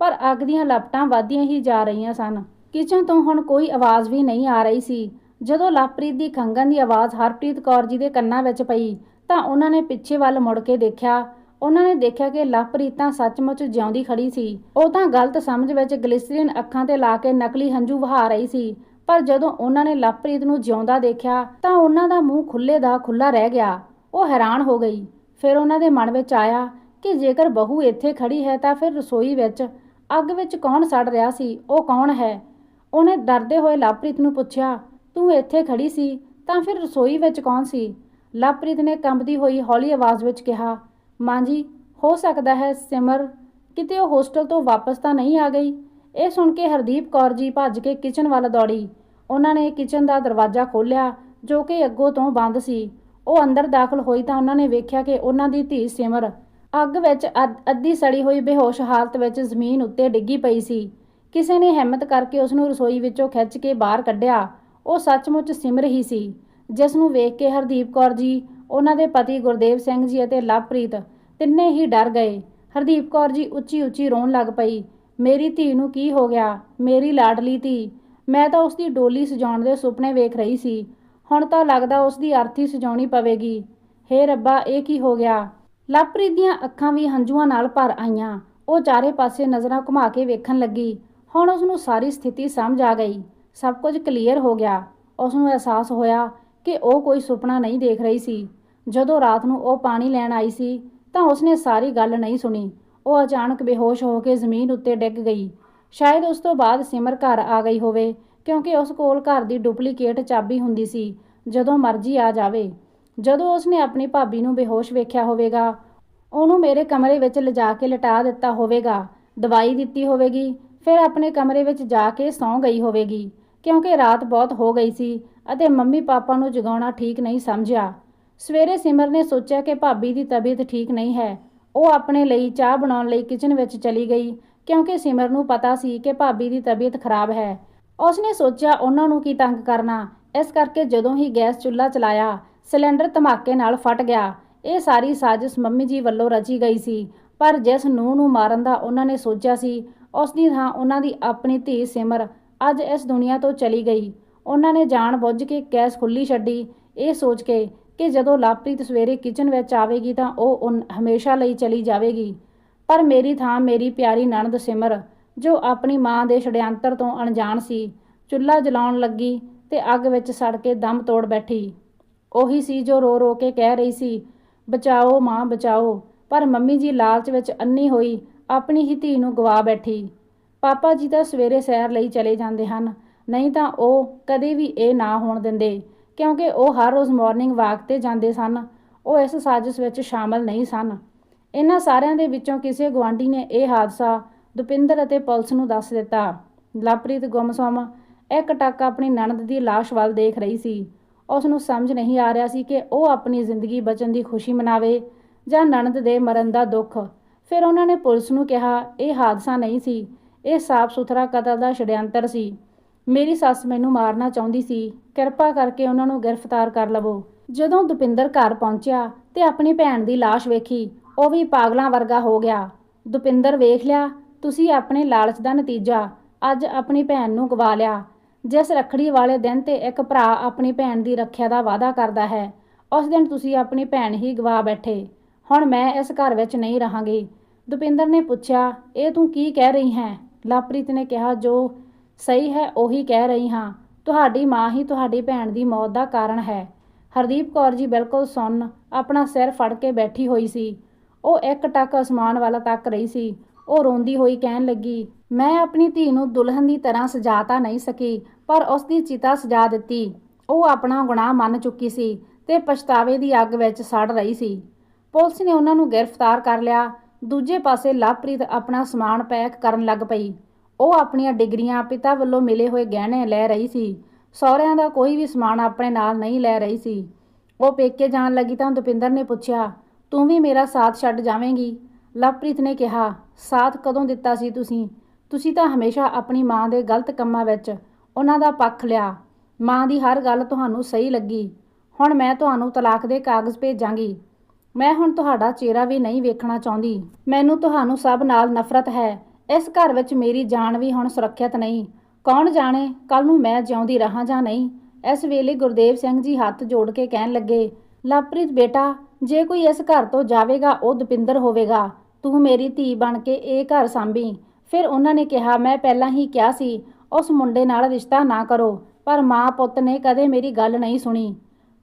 ਪਰ ਅੱਗ ਦੀਆਂ ਲਪਟਾਂ ਵੱਧਦੀਆਂ ਹੀ ਜਾ ਰਹੀਆਂ ਸਨ। ਕਿਚਨ ਤੋਂ ਹੁਣ ਕੋਈ ਆਵਾਜ਼ ਵੀ ਨਹੀਂ ਆ ਰਹੀ ਸੀ। ਜਦੋਂ ਲਵਪ੍ਰੀਤ ਦੀ ਖੰਘਣ ਦੀ ਆਵਾਜ਼ ਹਰਪ੍ਰੀਤ ਕੌਰ ਜੀ ਦੇ ਕੰਨਾਂ ਵਿੱਚ ਪਈ, ਤਾਂ ਉਹਨਾਂ ਨੇ ਪਿੱਛੇ ਵੱਲ ਮੁੜ ਕੇ ਦੇਖਿਆ। ਉਹਨਾਂ ਨੇ ਦੇਖਿਆ ਕਿ ਲਵਪ੍ਰੀਤ ਤਾਂ ਸੱਚਮੁੱਚ ਜਿਉਂਦੀ ਖੜੀ ਸੀ। ਉਹ ਤਾਂ ਗਲਤ ਸਮਝ ਵਿੱਚ ਗਲਿਸਰੀਨ ਅੱਖਾਂ ਤੇ ਲਾ ਕੇ ਨਕਲੀ ਹੰਝੂ ਵਹਾ ਰਹੀ ਸੀ। ਪਰ ਜਦੋਂ ਉਹਨਾਂ ਨੇ ਲਵਪ੍ਰੀਤ ਨੂੰ ਜਿਉਂਦਾ ਦੇਖਿਆ, ਤਾਂ ਉਹਨਾਂ ਦਾ ਮੂੰਹ ਖੁੱਲੇ ਦਾ ਖੁੱਲਾ ਰਹਿ ਗਿਆ। ਉਹ ਹੈਰਾਨ ਹੋ ਗਈ। ਫਿਰ ਉਹਨਾਂ ਦੇ ਮਨ ਵਿੱਚ ਆਇਆ ਕਿ ਜੇਕਰ ਬਹੂ ਇੱਥੇ ਖੜੀ ਹੈ ਤਾਂ ਫਿਰ ਰਸੋਈ ਵਿੱਚ ਅੱਗ ਵਿੱਚ ਕੌਣ ਸੜ ਰਿਹਾ ਸੀ, ਉਹ ਕੌਣ ਹੈ? ਉਹਨੇ ਡਰਦੇ ਹੋਏ ਲਵਪ੍ਰੀਤ ਨੂੰ ਪੁੱਛਿਆ, ਤੂੰ ਇੱਥੇ ਖੜੀ ਸੀ ਤਾਂ ਫਿਰ ਰਸੋਈ ਵਿੱਚ ਕੌਣ ਸੀ? ਲਵਪ੍ਰੀਤ ਨੇ ਕੰਬਦੀ ਹੋਈ ਹੌਲੀ ਆਵਾਜ਼ ਵਿੱਚ ਕਿਹਾ, ਮਾਂ ਜੀ, ਹੋ ਸਕਦਾ ਹੈ ਸਿਮਰ ਕਿਤੇ ਉਹ ਹੋਸਟਲ ਤੋਂ ਵਾਪਸ ਤਾਂ ਨਹੀਂ ਆ ਗਈ? ਇਹ ਸੁਣ ਕੇ ਹਰਦੀਪ ਕੌਰ ਜੀ ਭੱਜ ਕੇ ਕਿਚਨ ਵੱਲ ਦੌੜੀ। ਉਹਨਾਂ ਨੇ ਕਿਚਨ ਦਾ ਦਰਵਾਜ਼ਾ ਖੋਲ੍ਹਿਆ, ਜੋ ਕਿ ਅੱਗੋਂ ਤੋਂ ਬੰਦ ਸੀ। ਉਹ ਅੰਦਰ ਦਾਖਲ ਹੋਈ ਤਾਂ ਉਹਨਾਂ ਨੇ ਵੇਖਿਆ ਕਿ ਉਹਨਾਂ ਦੀ ਧੀ ਸਿਮਰ ਅੱਗ ਵਿੱਚ ਅੱਧ- ਅੱਧੀ ਸੜੀ ਹੋਈ ਬੇਹੋਸ਼ ਹਾਲਤ ਵਿੱਚ ਜ਼ਮੀਨ ਉੱਤੇ ਡਿੱਗੀ ਪਈ ਸੀ। ਕਿਸੇ ਨੇ ਹਿੰਮਤ ਕਰਕੇ ਉਸ ਨੂੰ ਰਸੋਈ ਵਿੱਚੋਂ ਖਿੱਚ ਕੇ ਬਾਹਰ ਕੱਢਿਆ। ਉਹ ਸੱਚਮੁੱਚ ਸਿਮਰ ਹੀ ਸੀ, ਜਿਸ ਨੂੰ ਵੇਖ ਕੇ ਹਰਦੀਪ ਕੌਰ ਜੀ, ਉਹਨਾਂ ਦੇ ਪਤੀ ਗੁਰਦੇਵ ਸਿੰਘ ਜੀ ਅਤੇ ਲਵਪ੍ਰੀਤ ਤਿੰਨੇ ਹੀ ਡਰ ਗਏ। ਹਰਦੀਪ ਕੌਰ ਜੀ ਉੱਚੀ ਉੱਚੀ ਰੋਣ ਲੱਗ ਪਈ, ਮੇਰੀ ਧੀ ਨੂੰ ਕੀ ਹੋ ਗਿਆ? ਮੇਰੀ ਲਾਡਲੀ ਧੀ। ਮੈਂ ਤਾਂ ਉਸ ਦੀ ਡੋਲੀ ਸਜਾਉਣ ਦੇ ਸੁਪਨੇ ਵੇਖ ਰਹੀ ਸੀ। ਹੁਣ ਤਾਂ ਲੱਗਦਾ ਉਸ ਦੀ ਅਰਥੀ ਸਜਾਉਣੀ ਪਵੇਗੀ। ਹੇ ਰੱਬਾ, ਇਹ ਕੀ ਹੋ ਗਿਆ? ਲਵਪ੍ਰੀਤ ਦੀਆਂ ਅੱਖਾਂ ਵੀ ਹੰਝੂਆਂ ਨਾਲ ਭਰ ਆਈਆਂ। ਉਹ ਚਾਰੇ ਪਾਸੇ ਨਜ਼ਰਾਂ ਘੁਮਾ ਕੇ ਵੇਖਣ ਲੱਗੀ। ਹੁਣ ਉਸ ਨੂੰ ਸਾਰੀ ਸਥਿਤੀ ਸਮਝ ਆ ਗਈ। ਸਭ ਕੁਝ ਕਲੀਅਰ ਹੋ ਗਿਆ। ਉਸ ਨੂੰ ਅਹਿਸਾਸ ਹੋਇਆ ਕਿ ਉਹ ਕੋਈ ਸੁਪਨਾ ਨਹੀਂ ਦੇਖ ਰਹੀ ਸੀ। ਜਦੋਂ ਰਾਤ ਨੂੰ ਉਹ ਪਾਣੀ ਲੈਣ ਆਈ ਸੀ, ਤਾਂ ਉਸਨੇ ਸਾਰੀ ਗੱਲ ਨਹੀਂ ਸੁਣੀ। ਉਹ ਅਚਾਨਕ ਬੇਹੋਸ਼ ਹੋ ਕੇ ਜ਼ਮੀਨ ਉੱਤੇ ਡਿੱਗ ਗਈ। ਸ਼ਾਇਦ ਉਸ ਤੋਂ ਬਾਅਦ ਸਿਮਰ ਘਰ ਆ ਗਈ ਹੋਵੇ। ਕਿਉਂਕਿ ਉਸ ਕੋਲ ਘਰ ਦੀ ਡੁਪਲੀਕੇਟ ਚਾਬੀ ਹੁੰਦੀ ਸੀ, ਜਦੋਂ ਮਰਜ਼ੀ ਆ ਜਾਵੇ। ਜਦੋਂ ਉਸਨੇ ਆਪਣੀ ਭਾਬੀ ਨੂੰ ਬੇਹੋਸ਼ ਵੇਖਿਆ ਹੋਵੇਗਾ, ਉਹਨੂੰ ਮੇਰੇ ਕਮਰੇ ਵਿੱਚ ਲਿਜਾ ਕੇ ਲਟਾ ਦਿੱਤਾ ਹੋਵੇਗਾ, ਦਵਾਈ ਦਿੱਤੀ ਹੋਵੇਗੀ, ਫਿਰ ਆਪਣੇ ਕਮਰੇ ਵਿੱਚ ਜਾ ਕੇ ਸੌਂ ਗਈ ਹੋਵੇਗੀ, ਕਿਉਂਕਿ ਰਾਤ ਬਹੁਤ ਹੋ ਗਈ ਸੀ ਅਤੇ ਮੰਮੀ ਪਾਪਾ ਨੂੰ ਜਗਾਉਣਾ ਠੀਕ ਨਹੀਂ ਸਮਝਿਆ। ਸਵੇਰੇ ਸਿਮਰ ਨੇ ਸੋਚਿਆ ਕਿ ਭਾਬੀ ਦੀ ਤਬੀਅਤ ਠੀਕ ਨਹੀਂ ਹੈ। ਉਹ ਆਪਣੇ ਲਈ ਚਾਹ ਬਣਾਉਣ ਲਈ ਕਿਚਨ ਵਿੱਚ ਚਲੀ ਗਈ, ਕਿਉਂਕਿ ਸਿਮਰ ਨੂੰ ਪਤਾ ਸੀ ਕਿ ਭਾਬੀ ਦੀ ਤਬੀਅਤ ਖਰਾਬ ਹੈ। ਉਸਨੇ ਸੋਚਿਆ ਉਹਨਾਂ ਨੂੰ ਕੀ ਤੰਗ ਕਰਨਾ। ਇਸ ਕਰਕੇ ਜਦੋਂ ਹੀ ਗੈਸ ਚੁੱਲ੍ਹਾ ਚਲਾਇਆ, ਸਿਲੰਡਰ ਧਮਾਕੇ ਨਾਲ ਫਟ ਗਿਆ। ਇਹ ਸਾਰੀ ਸਾਜ਼ਿਸ਼ ਮੰਮੀ ਜੀ ਵੱਲੋਂ ਰਚੀ ਗਈ ਸੀ, ਪਰ ਜਿਸ ਨੂੰਹ ਨੂੰ ਮਾਰਨ ਦਾ ਉਹਨਾਂ ਨੇ ਸੋਚਿਆ ਸੀ ਉਸ ਦੀ ਥਾਂ ਉਹਨਾਂ ਦੀ ਆਪਣੀ ਧੀ ਸਿਮਰ ਅੱਜ ਇਸ ਦੁਨੀਆ ਤੋਂ ਚਲੀ ਗਈ। ਉਹਨਾਂ ਨੇ ਜਾਣ ਬੁੱਝ ਕੇ ਗੈਸ ਖੁੱਲੀ ਛੱਡੀ। ਇਹ ਸੋਚ ਕੇ ਕਿ ਜਦੋਂ ਲਵਪ੍ਰੀਤ ਸਵੇਰੇ ਕਿਚਨ ਵਿੱਚ ਆਵੇਗੀ ਤਾਂ ਉਹ ਹਮੇਸ਼ਾ ਲਈ ਚਲੀ ਜਾਵੇਗੀ। ਪਰ ਮੇਰੀ ਥਾਂ ਮੇਰੀ ਪਿਆਰੀ ਨਣਦ ਸਿਮਰ ਜੋ ਆਪਣੀ ਮਾਂ ਦੇ ਛੜਯੰਤਰ ਤੋਂ ਅਣਜਾਣ ਸੀ, ਚੁੱਲ੍ਹਾ ਜਲਾਉਣ ਲੱਗੀ ਤੇ ਅੱਗ ਵਿੱਚ ਸੜ ਕੇ ਦਮ ਤੋੜ ਬੈਠੀ। ਉਹੀ ਸੀ ਜੋ ਰੋ ਰੋ ਕੇ ਕਹਿ ਰਹੀ ਸੀ, ਬਚਾਓ ਮਾਂ, ਬਚਾਓ। ਪਰ ਮੰਮੀ ਜੀ ਲਾਲਚ ਵਿੱਚ ਅੰਨੀ ਹੋਈ ਆਪਣੀ ਹੀ ਧੀ ਨੂੰ ਗਵਾ ਬੈਠੀ। ਪਾਪਾ ਜੀ ਤਾਂ ਸਵੇਰੇ ਸੈਰ ਲਈ ਚਲੇ ਜਾਂਦੇ ਹਨ, ਨਹੀਂ ਤਾਂ ਉਹ ਕਦੇ ਵੀ ਇਹ ਨਾ ਹੋਣ ਦਿੰਦੇ, ਕਿਉਂਕਿ ਉਹ ਹਰ ਰੋਜ਼ ਮਾਰਨਿੰਗ ਵਾਕ ਤੇ ਜਾਂਦੇ ਸਨ। ਉਹ ਇਸ ਸਾਜ਼ਿਸ਼ ਵਿੱਚ ਸ਼ਾਮਲ ਨਹੀਂ ਸਨ। ਇਹਨਾਂ ਸਾਰਿਆਂ ਦੇ ਵਿੱਚੋਂ ਕਿਸੇ ਗੁਆਂਢੀ ਨੇ ਇਹ ਹਾਦਸਾ ਦੁਪਿੰਦਰ ਅਤੇ ਪੁਲਿਸ ਨੂੰ ਦੱਸ ਦਿੱਤਾ, ਲਵਪ੍ਰੀਤ ਗੁੰਮਸੁੰਮ ਇੱਕ ਟੱਕ ਆਪਣੀ ਨਣਦ ਦੀ ਲਾਸ਼ ਵੱਲ ਦੇਖ ਰਹੀ ਸੀ। ਉਸ ਨੂੰ ਸਮਝ ਨਹੀਂ ਆ ਰਿਹਾ ਸੀ ਕਿ ਉਹ ਆਪਣੀ ਜ਼ਿੰਦਗੀ ਬਚਣ ਦੀ ਖੁਸ਼ੀ ਮਨਾਵੇ ਜਾਂ ਨਣਦ ਦੇ ਮਰਨ ਦਾ ਦੁੱਖ। ਫਿਰ ਉਹਨਾਂ ਨੇ ਪੁਲਿਸ ਨੂੰ ਕਿਹਾ, ਇਹ ਹਾਦਸਾ ਨਹੀਂ ਸੀ, ਇਹ ਸਾਫ਼ ਸੁਥਰਾ ਕਤਲ ਦਾ ਛੜਯੰਤਰ ਸੀ। ਮੇਰੀ ਸੱਸ ਮੈਨੂੰ ਮਾਰਨਾ ਚਾਹੁੰਦੀ ਸੀ, ਕਿਰਪਾ ਕਰਕੇ ਉਹਨਾਂ ਨੂੰ ਗ੍ਰਿਫਤਾਰ ਕਰ ਲਵੋ। ਜਦੋਂ ਦੁਪਿੰਦਰ ਘਰ ਪਹੁੰਚਿਆ ਤੇ ਆਪਣੀ ਭੈਣ ਦੀ ਲਾਸ਼ ਵੇਖੀ, ਉਹ ਵੀ ਪਾਗਲਾਂ ਵਰਗਾ ਹੋ ਗਿਆ। ਦੁਪਿੰਦਰ ਵੇਖ ਲਿਆ ਤੁਸੀਂ ਆਪਣੇ ਲਾਲਚ ਦਾ ਨਤੀਜਾ ਅੱਜ ਆਪਣੀ ਭੈਣ ਨੂੰ ਗਵਾ ਲਿਆ। ਜਿਸ ਰੱਖੜੀ ਵਾਲੇ ਦਿਨ ਤੇ ਇੱਕ ਭਰਾ ਆਪਣੀ ਭੈਣ ਦੀ ਰੱਖਿਆ ਦਾ ਵਾਅਦਾ ਕਰਦਾ ਹੈ, ਉਸ ਦਿਨ ਤੁਸੀਂ ਆਪਣੀ ਭੈਣ ਹੀ ਗਵਾ ਬੈਠੇ। ਹੁਣ ਮੈਂ ਇਸ ਘਰ ਵਿੱਚ ਨਹੀਂ ਰਹਾਂਗੀ। ਦੁਪਿੰਦਰ ਨੇ ਪੁੱਛਿਆ, ਇਹ ਤੂੰ ਕੀ ਕਹਿ ਰਹੀ ਹੈ? ਲਵਪ੍ਰੀਤ ਨੇ ਕਿਹਾ, ਜੋ ਸਹੀ ਹੈ, ਉਹੀ ਕਹਿ ਰਹੀ ਹਾਂ। ਤੁਹਾਡੀ ਮਾਂ ਹੀ ਤੁਹਾਡੀ ਭੈਣ ਦੀ ਮੌਤ ਦਾ ਕਾਰਨ ਹੈ। ਹਰਦੀਪ ਕੌਰ ਜੀ ਬਿਲਕੁਲ ਸੁੰਨ, ਆਪਣਾ ਸਿਰ ਫੜ ਕੇ ਬੈਠੀ ਹੋਈ ਸੀ। ਉਹ ਇੱਕ ਟੱਕ ਅਸਮਾਨ ਵੱਲ ਤੱਕ ਰਹੀ ਸੀ। ਉਹ ਰੋਂਦੀ ਹੋਈ ਕਹਿਣ ਲੱਗੀ, ਮੈਂ ਆਪਣੀ ਧੀ ਨੂੰ ਦੁਲਹਨ ਦੀ ਤਰ੍ਹਾਂ ਸਜਾ ਤਾਂ ਨਹੀਂ ਸਕੀ, ਪਰ ਉਸ ਦੀ ਚਿਤਾ ਸਜਾ ਦਿੱਤੀ। ਉਹ ਆਪਣਾ ਗੁਨਾਹ ਮੰਨ ਚੁੱਕੀ ਸੀ ਤੇ ਪਛਤਾਵੇ ਦੀ ਅੱਗ ਵਿੱਚ ਸੜ ਰਹੀ ਸੀ। ਪੁਲਿਸ ਨੇ ਉਹਨਾਂ ਨੂੰ ਗ੍ਰਿਫਤਾਰ ਕਰ ਲਿਆ। ਦੂਜੇ ਪਾਸੇ ਲਵਪ੍ਰੀਤ ਆਪਣਾ ਸਮਾਨ ਪੈਕ ਕਰਨ ਲੱਗ ਪਈ। ਉਹ ਆਪਣੀਆਂ ਡਿਗਰੀਆਂ ਪਿਤਾ ਵੱਲੋਂ ਮਿਲੇ ਹੋਏ ਗਹਿਣੇ ਲੈ ਰਹੀ ਸੀ। ਸਹੁਰਿਆਂ ਦਾ ਕੋਈ ਵੀ ਸਮਾਨ ਆਪਣੇ ਨਾਲ ਨਹੀਂ ਲੈ ਰਹੀ ਸੀ। ਉਹ ਪੇਕੇ ਜਾਣ ਲੱਗੀ ਤਾਂ ਦੁਪਿੰਦਰ ਨੇ ਪੁੱਛਿਆ, ਤੂੰ ਵੀ ਮੇਰਾ ਸਾਥ ਛੱਡ ਜਾਵੇਂਗੀ? ਲਵਪ੍ਰੀਤ ਨੇ ਕਿਹਾ ਸਾਥ ਕਦੋਂ ਦਿੱਤਾ ਸੀ ਤੁਸੀਂ? ਤੁਸੀਂ ਤਾਂ ਹਮੇਸ਼ਾ ਆਪਣੀ ਮਾਂ ਦੇ ਗਲਤ ਕੰਮਾਂ ਵਿੱਚ ਉਹਨਾਂ ਦਾ ਪੱਖ ਲਿਆ। ਮਾਂ ਦੀ ਹਰ ਗੱਲ ਤੁਹਾਨੂੰ ਸਹੀ ਲੱਗੀ। ਹੁਣ ਮੈਂ ਤੁਹਾਨੂੰ ਤਲਾਕ ਦੇ ਕਾਗਜ਼ ਭੇਜਾਂਗੀ। ਮੈਂ ਹੁਣ ਤੁਹਾਡਾ ਚਿਹਰਾ ਵੀ ਨਹੀਂ ਵੇਖਣਾ ਚਾਹੁੰਦੀ। ਮੈਨੂੰ ਤੁਹਾਨੂੰ ਸਭ ਨਾਲ ਨਫ਼ਰਤ ਹੈ। ਇਸ ਘਰ ਵਿੱਚ ਮੇਰੀ ਜਾਨ ਵੀ ਹੁਣ ਸੁਰੱਖਿਅਤ ਨਹੀਂ। ਕੌਣ ਜਾਣੇ ਕੱਲ ਨੂੰ ਮੈਂ ਜਿਉਂਦੀ ਰਹਾ ਜਾਂ ਨਹੀਂ? ਇਸ ਵੇਲੇ ਗੁਰਦੇਵ ਸਿੰਘ ਜੀ ਹੱਥ ਜੋੜ ਕੇ ਕਹਿਣ ਲੱਗੇ, ਲਵਪ੍ਰੀਤ ਬੇਟਾ, ਜੇ ਕੋਈ ਇਸ ਘਰ ਤੋਂ ਜਾਵੇਗਾ, ਉਹ ਦੁਪਿੰਦਰ ਹੋਵੇਗਾ। ਤੂੰ ਮੇਰੀ ਧੀ ਬਣ ਕੇ ਇਹ ਘਰ ਸੰਭੀ। ਫਿਰ ਉਹਨਾਂ ਨੇ ਕਿਹਾ, ਮੈਂ ਪਹਿਲਾਂ ਹੀ ਕਿਹਾ ਸੀ, ਉਸ ਮੁੰਡੇ ਨਾਲ ਰਿਸ਼ਤਾ ਨਾ ਕਰੋ, ਪਰ ਮਾਂ ਪੁੱਤ ਨੇ ਕਦੇ ਮੇਰੀ ਗੱਲ ਨਹੀਂ ਸੁਣੀ।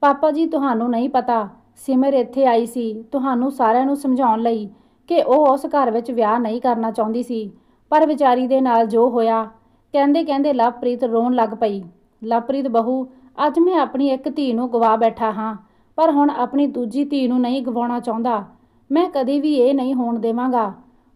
ਪਾਪਾ ਜੀ, ਤੁਹਾਨੂੰ ਨਹੀਂ ਪਤਾ, ਸਿਮਰ ਇੱਥੇ ਆਈ ਸੀ, ਤੁਹਾਨੂੰ ਸਾਰਿਆਂ ਨੂੰ ਸਮਝਾਉਣ ਲਈ ਕਿ ਉਹ ਉਸ ਘਰ ਵਿੱਚ ਵਿਆਹ ਨਹੀਂ ਕਰਨਾ ਚਾਹੁੰਦੀ ਸੀ, ਪਰ ਵਿਚਾਰੀ ਦੇ ਨਾਲ ਜੋ ਹੋਇਆ, ਕਹਿੰਦੇ ਕਹਿੰਦੇ ਲਵਪ੍ਰੀਤ ਰੋਣ ਲੱਗ ਪਈ। ਲਵਪ੍ਰੀਤ ਬਹੂ, ਅੱਜ ਮੈਂ ਆਪਣੀ ਇੱਕ ਧੀ ਨੂੰ ਗਵਾ ਬੈਠਾ ਹਾਂ, ਪਰ ਹੁਣ ਆਪਣੀ ਦੂਜੀ ਧੀ ਨੂੰ ਨਹੀਂ ਗਵਾਉਣਾ ਚਾਹੁੰਦਾ। ਮੈਂ ਕਦੇ ਵੀ ਇਹ ਨਹੀਂ ਹੋਣ ਦੇਵਾਂਗਾ।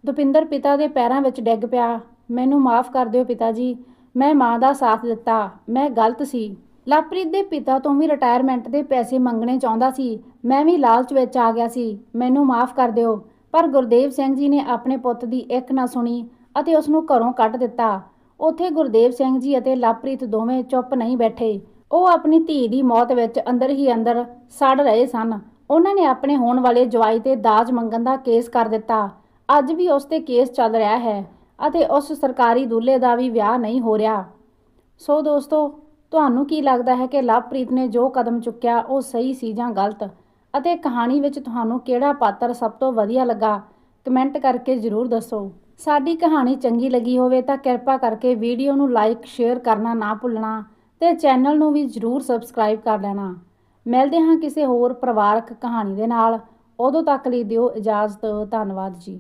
ਦੁਪਿੰਦਰ ਪਿਤਾ ਦੇ ਪੈਰਾਂ ਵਿੱਚ ਡਿੱਗ ਪਿਆ। ਮੈਨੂੰ ਮਾਫ ਕਰ ਦਿਓ ਪਿਤਾ ਜੀ ਮੈਂ ਮਾਂ ਦਾ ਸਾਥ ਦਿੱਤਾ। ਮੈਂ ਗਲਤ ਸੀ। ਲਵਪ੍ਰੀਤ ਦੇ ਪਿਤਾ ਤੋਂ ਵੀ ਰਿਟਾਇਰਮੈਂਟ ਦੇ ਪੈਸੇ ਮੰਗਣੇ ਚਾਹੁੰਦਾ ਸੀ। ਮੈਂ ਵੀ ਲਾਲਚ ਵਿੱਚ ਆ ਗਿਆ ਸੀ। ਮੈਨੂੰ ਮਾਫ ਕਰ ਦਿਓ। ਪਰ ਗੁਰਦੇਵ ਸਿੰਘ ਜੀ ਨੇ ਆਪਣੇ ਪੁੱਤ ਦੀ ਇੱਕ ਨਾ ਸੁਣੀ ਅਤੇ ਉਸ ਨੂੰ ਘਰੋਂ ਕੱਢ ਦਿੱਤਾ। ਉੱਥੇ ਗੁਰਦੇਵ ਸਿੰਘ ਜੀ ਅਤੇ ਲਵਪ੍ਰੀਤ ਦੋਵੇਂ ਚੁੱਪ ਨਹੀਂ ਬੈਠੇ। ਉਹ ਆਪਣੀ ਧੀ ਦੀ ਮੌਤ ਵਿੱਚ ਅੰਦਰ ਹੀ ਅੰਦਰ ਸੜ ਰਹੇ ਸਨ। ਉਹਨਾਂ ਨੇ ਆਪਣੇ ਹੋਣ ਵਾਲੇ ਜਵਾਈ ਤੇ ਦਾਜ ਮੰਗਣ ਦਾ ਕੇਸ ਕਰ ਦਿੱਤਾ। ਅੱਜ ਵੀ ਉਸ ਤੇ ਕੇਸ ਚੱਲ ਰਿਹਾ ਹੈ ਅਤੇ ਉਸ ਸਰਕਾਰੀ ਦੁੱਲੇ ਦਾ ਵੀ ਵਿਆਹ ਨਹੀਂ ਹੋ ਰਿਹਾ। ਸੋ ਦੋਸਤੋ, ਤੁਹਾਨੂੰ ਕੀ ਲੱਗਦਾ ਹੈ ਕਿ ਲਵਪ੍ਰੀਤ ਨੇ ਜੋ ਕਦਮ ਚੁੱਕਿਆ ਉਹ ਸਹੀ ਸੀ ਜਾਂ ਗਲਤ? ਅਤੇ ਕਹਾਣੀ ਵਿੱਚ ਤੁਹਾਨੂੰ ਕਿਹੜਾ ਪਾਤਰ ਸਭ ਤੋਂ ਵਧੀਆ ਲੱਗਾ? ਕਮੈਂਟ ਕਰਕੇ ਜ਼ਰੂਰ ਦੱਸੋ। ਸਾਡੀ ਕਹਾਣੀ ਚੰਗੀ ਲੱਗੀ ਹੋਵੇ ਤਾਂ ਕਿਰਪਾ ਕਰਕੇ ਵੀਡੀਓ ਨੂੰ ਲਾਈਕ, ਸ਼ੇਅਰ ਕਰਨਾ ਨਾ ਭੁੱਲਣਾ ਤੇ ਚੈਨਲ ਨੂੰ ਵੀ ਜ਼ਰੂਰ ਸਬਸਕ੍ਰਾਈਬ ਕਰ ਲੈਣਾ। ਮਿਲਦੇ ਹਾਂ ਕਿਸੇ ਹੋਰ ਪਰਿਵਾਰਕ ਕਹਾਣੀ ਦੇ ਨਾਲ। ਉਦੋਂ ਤੱਕ ਲਈ ਦਿਓ ਇਜਾਜ਼ਤ। ਧੰਨਵਾਦ ਜੀ।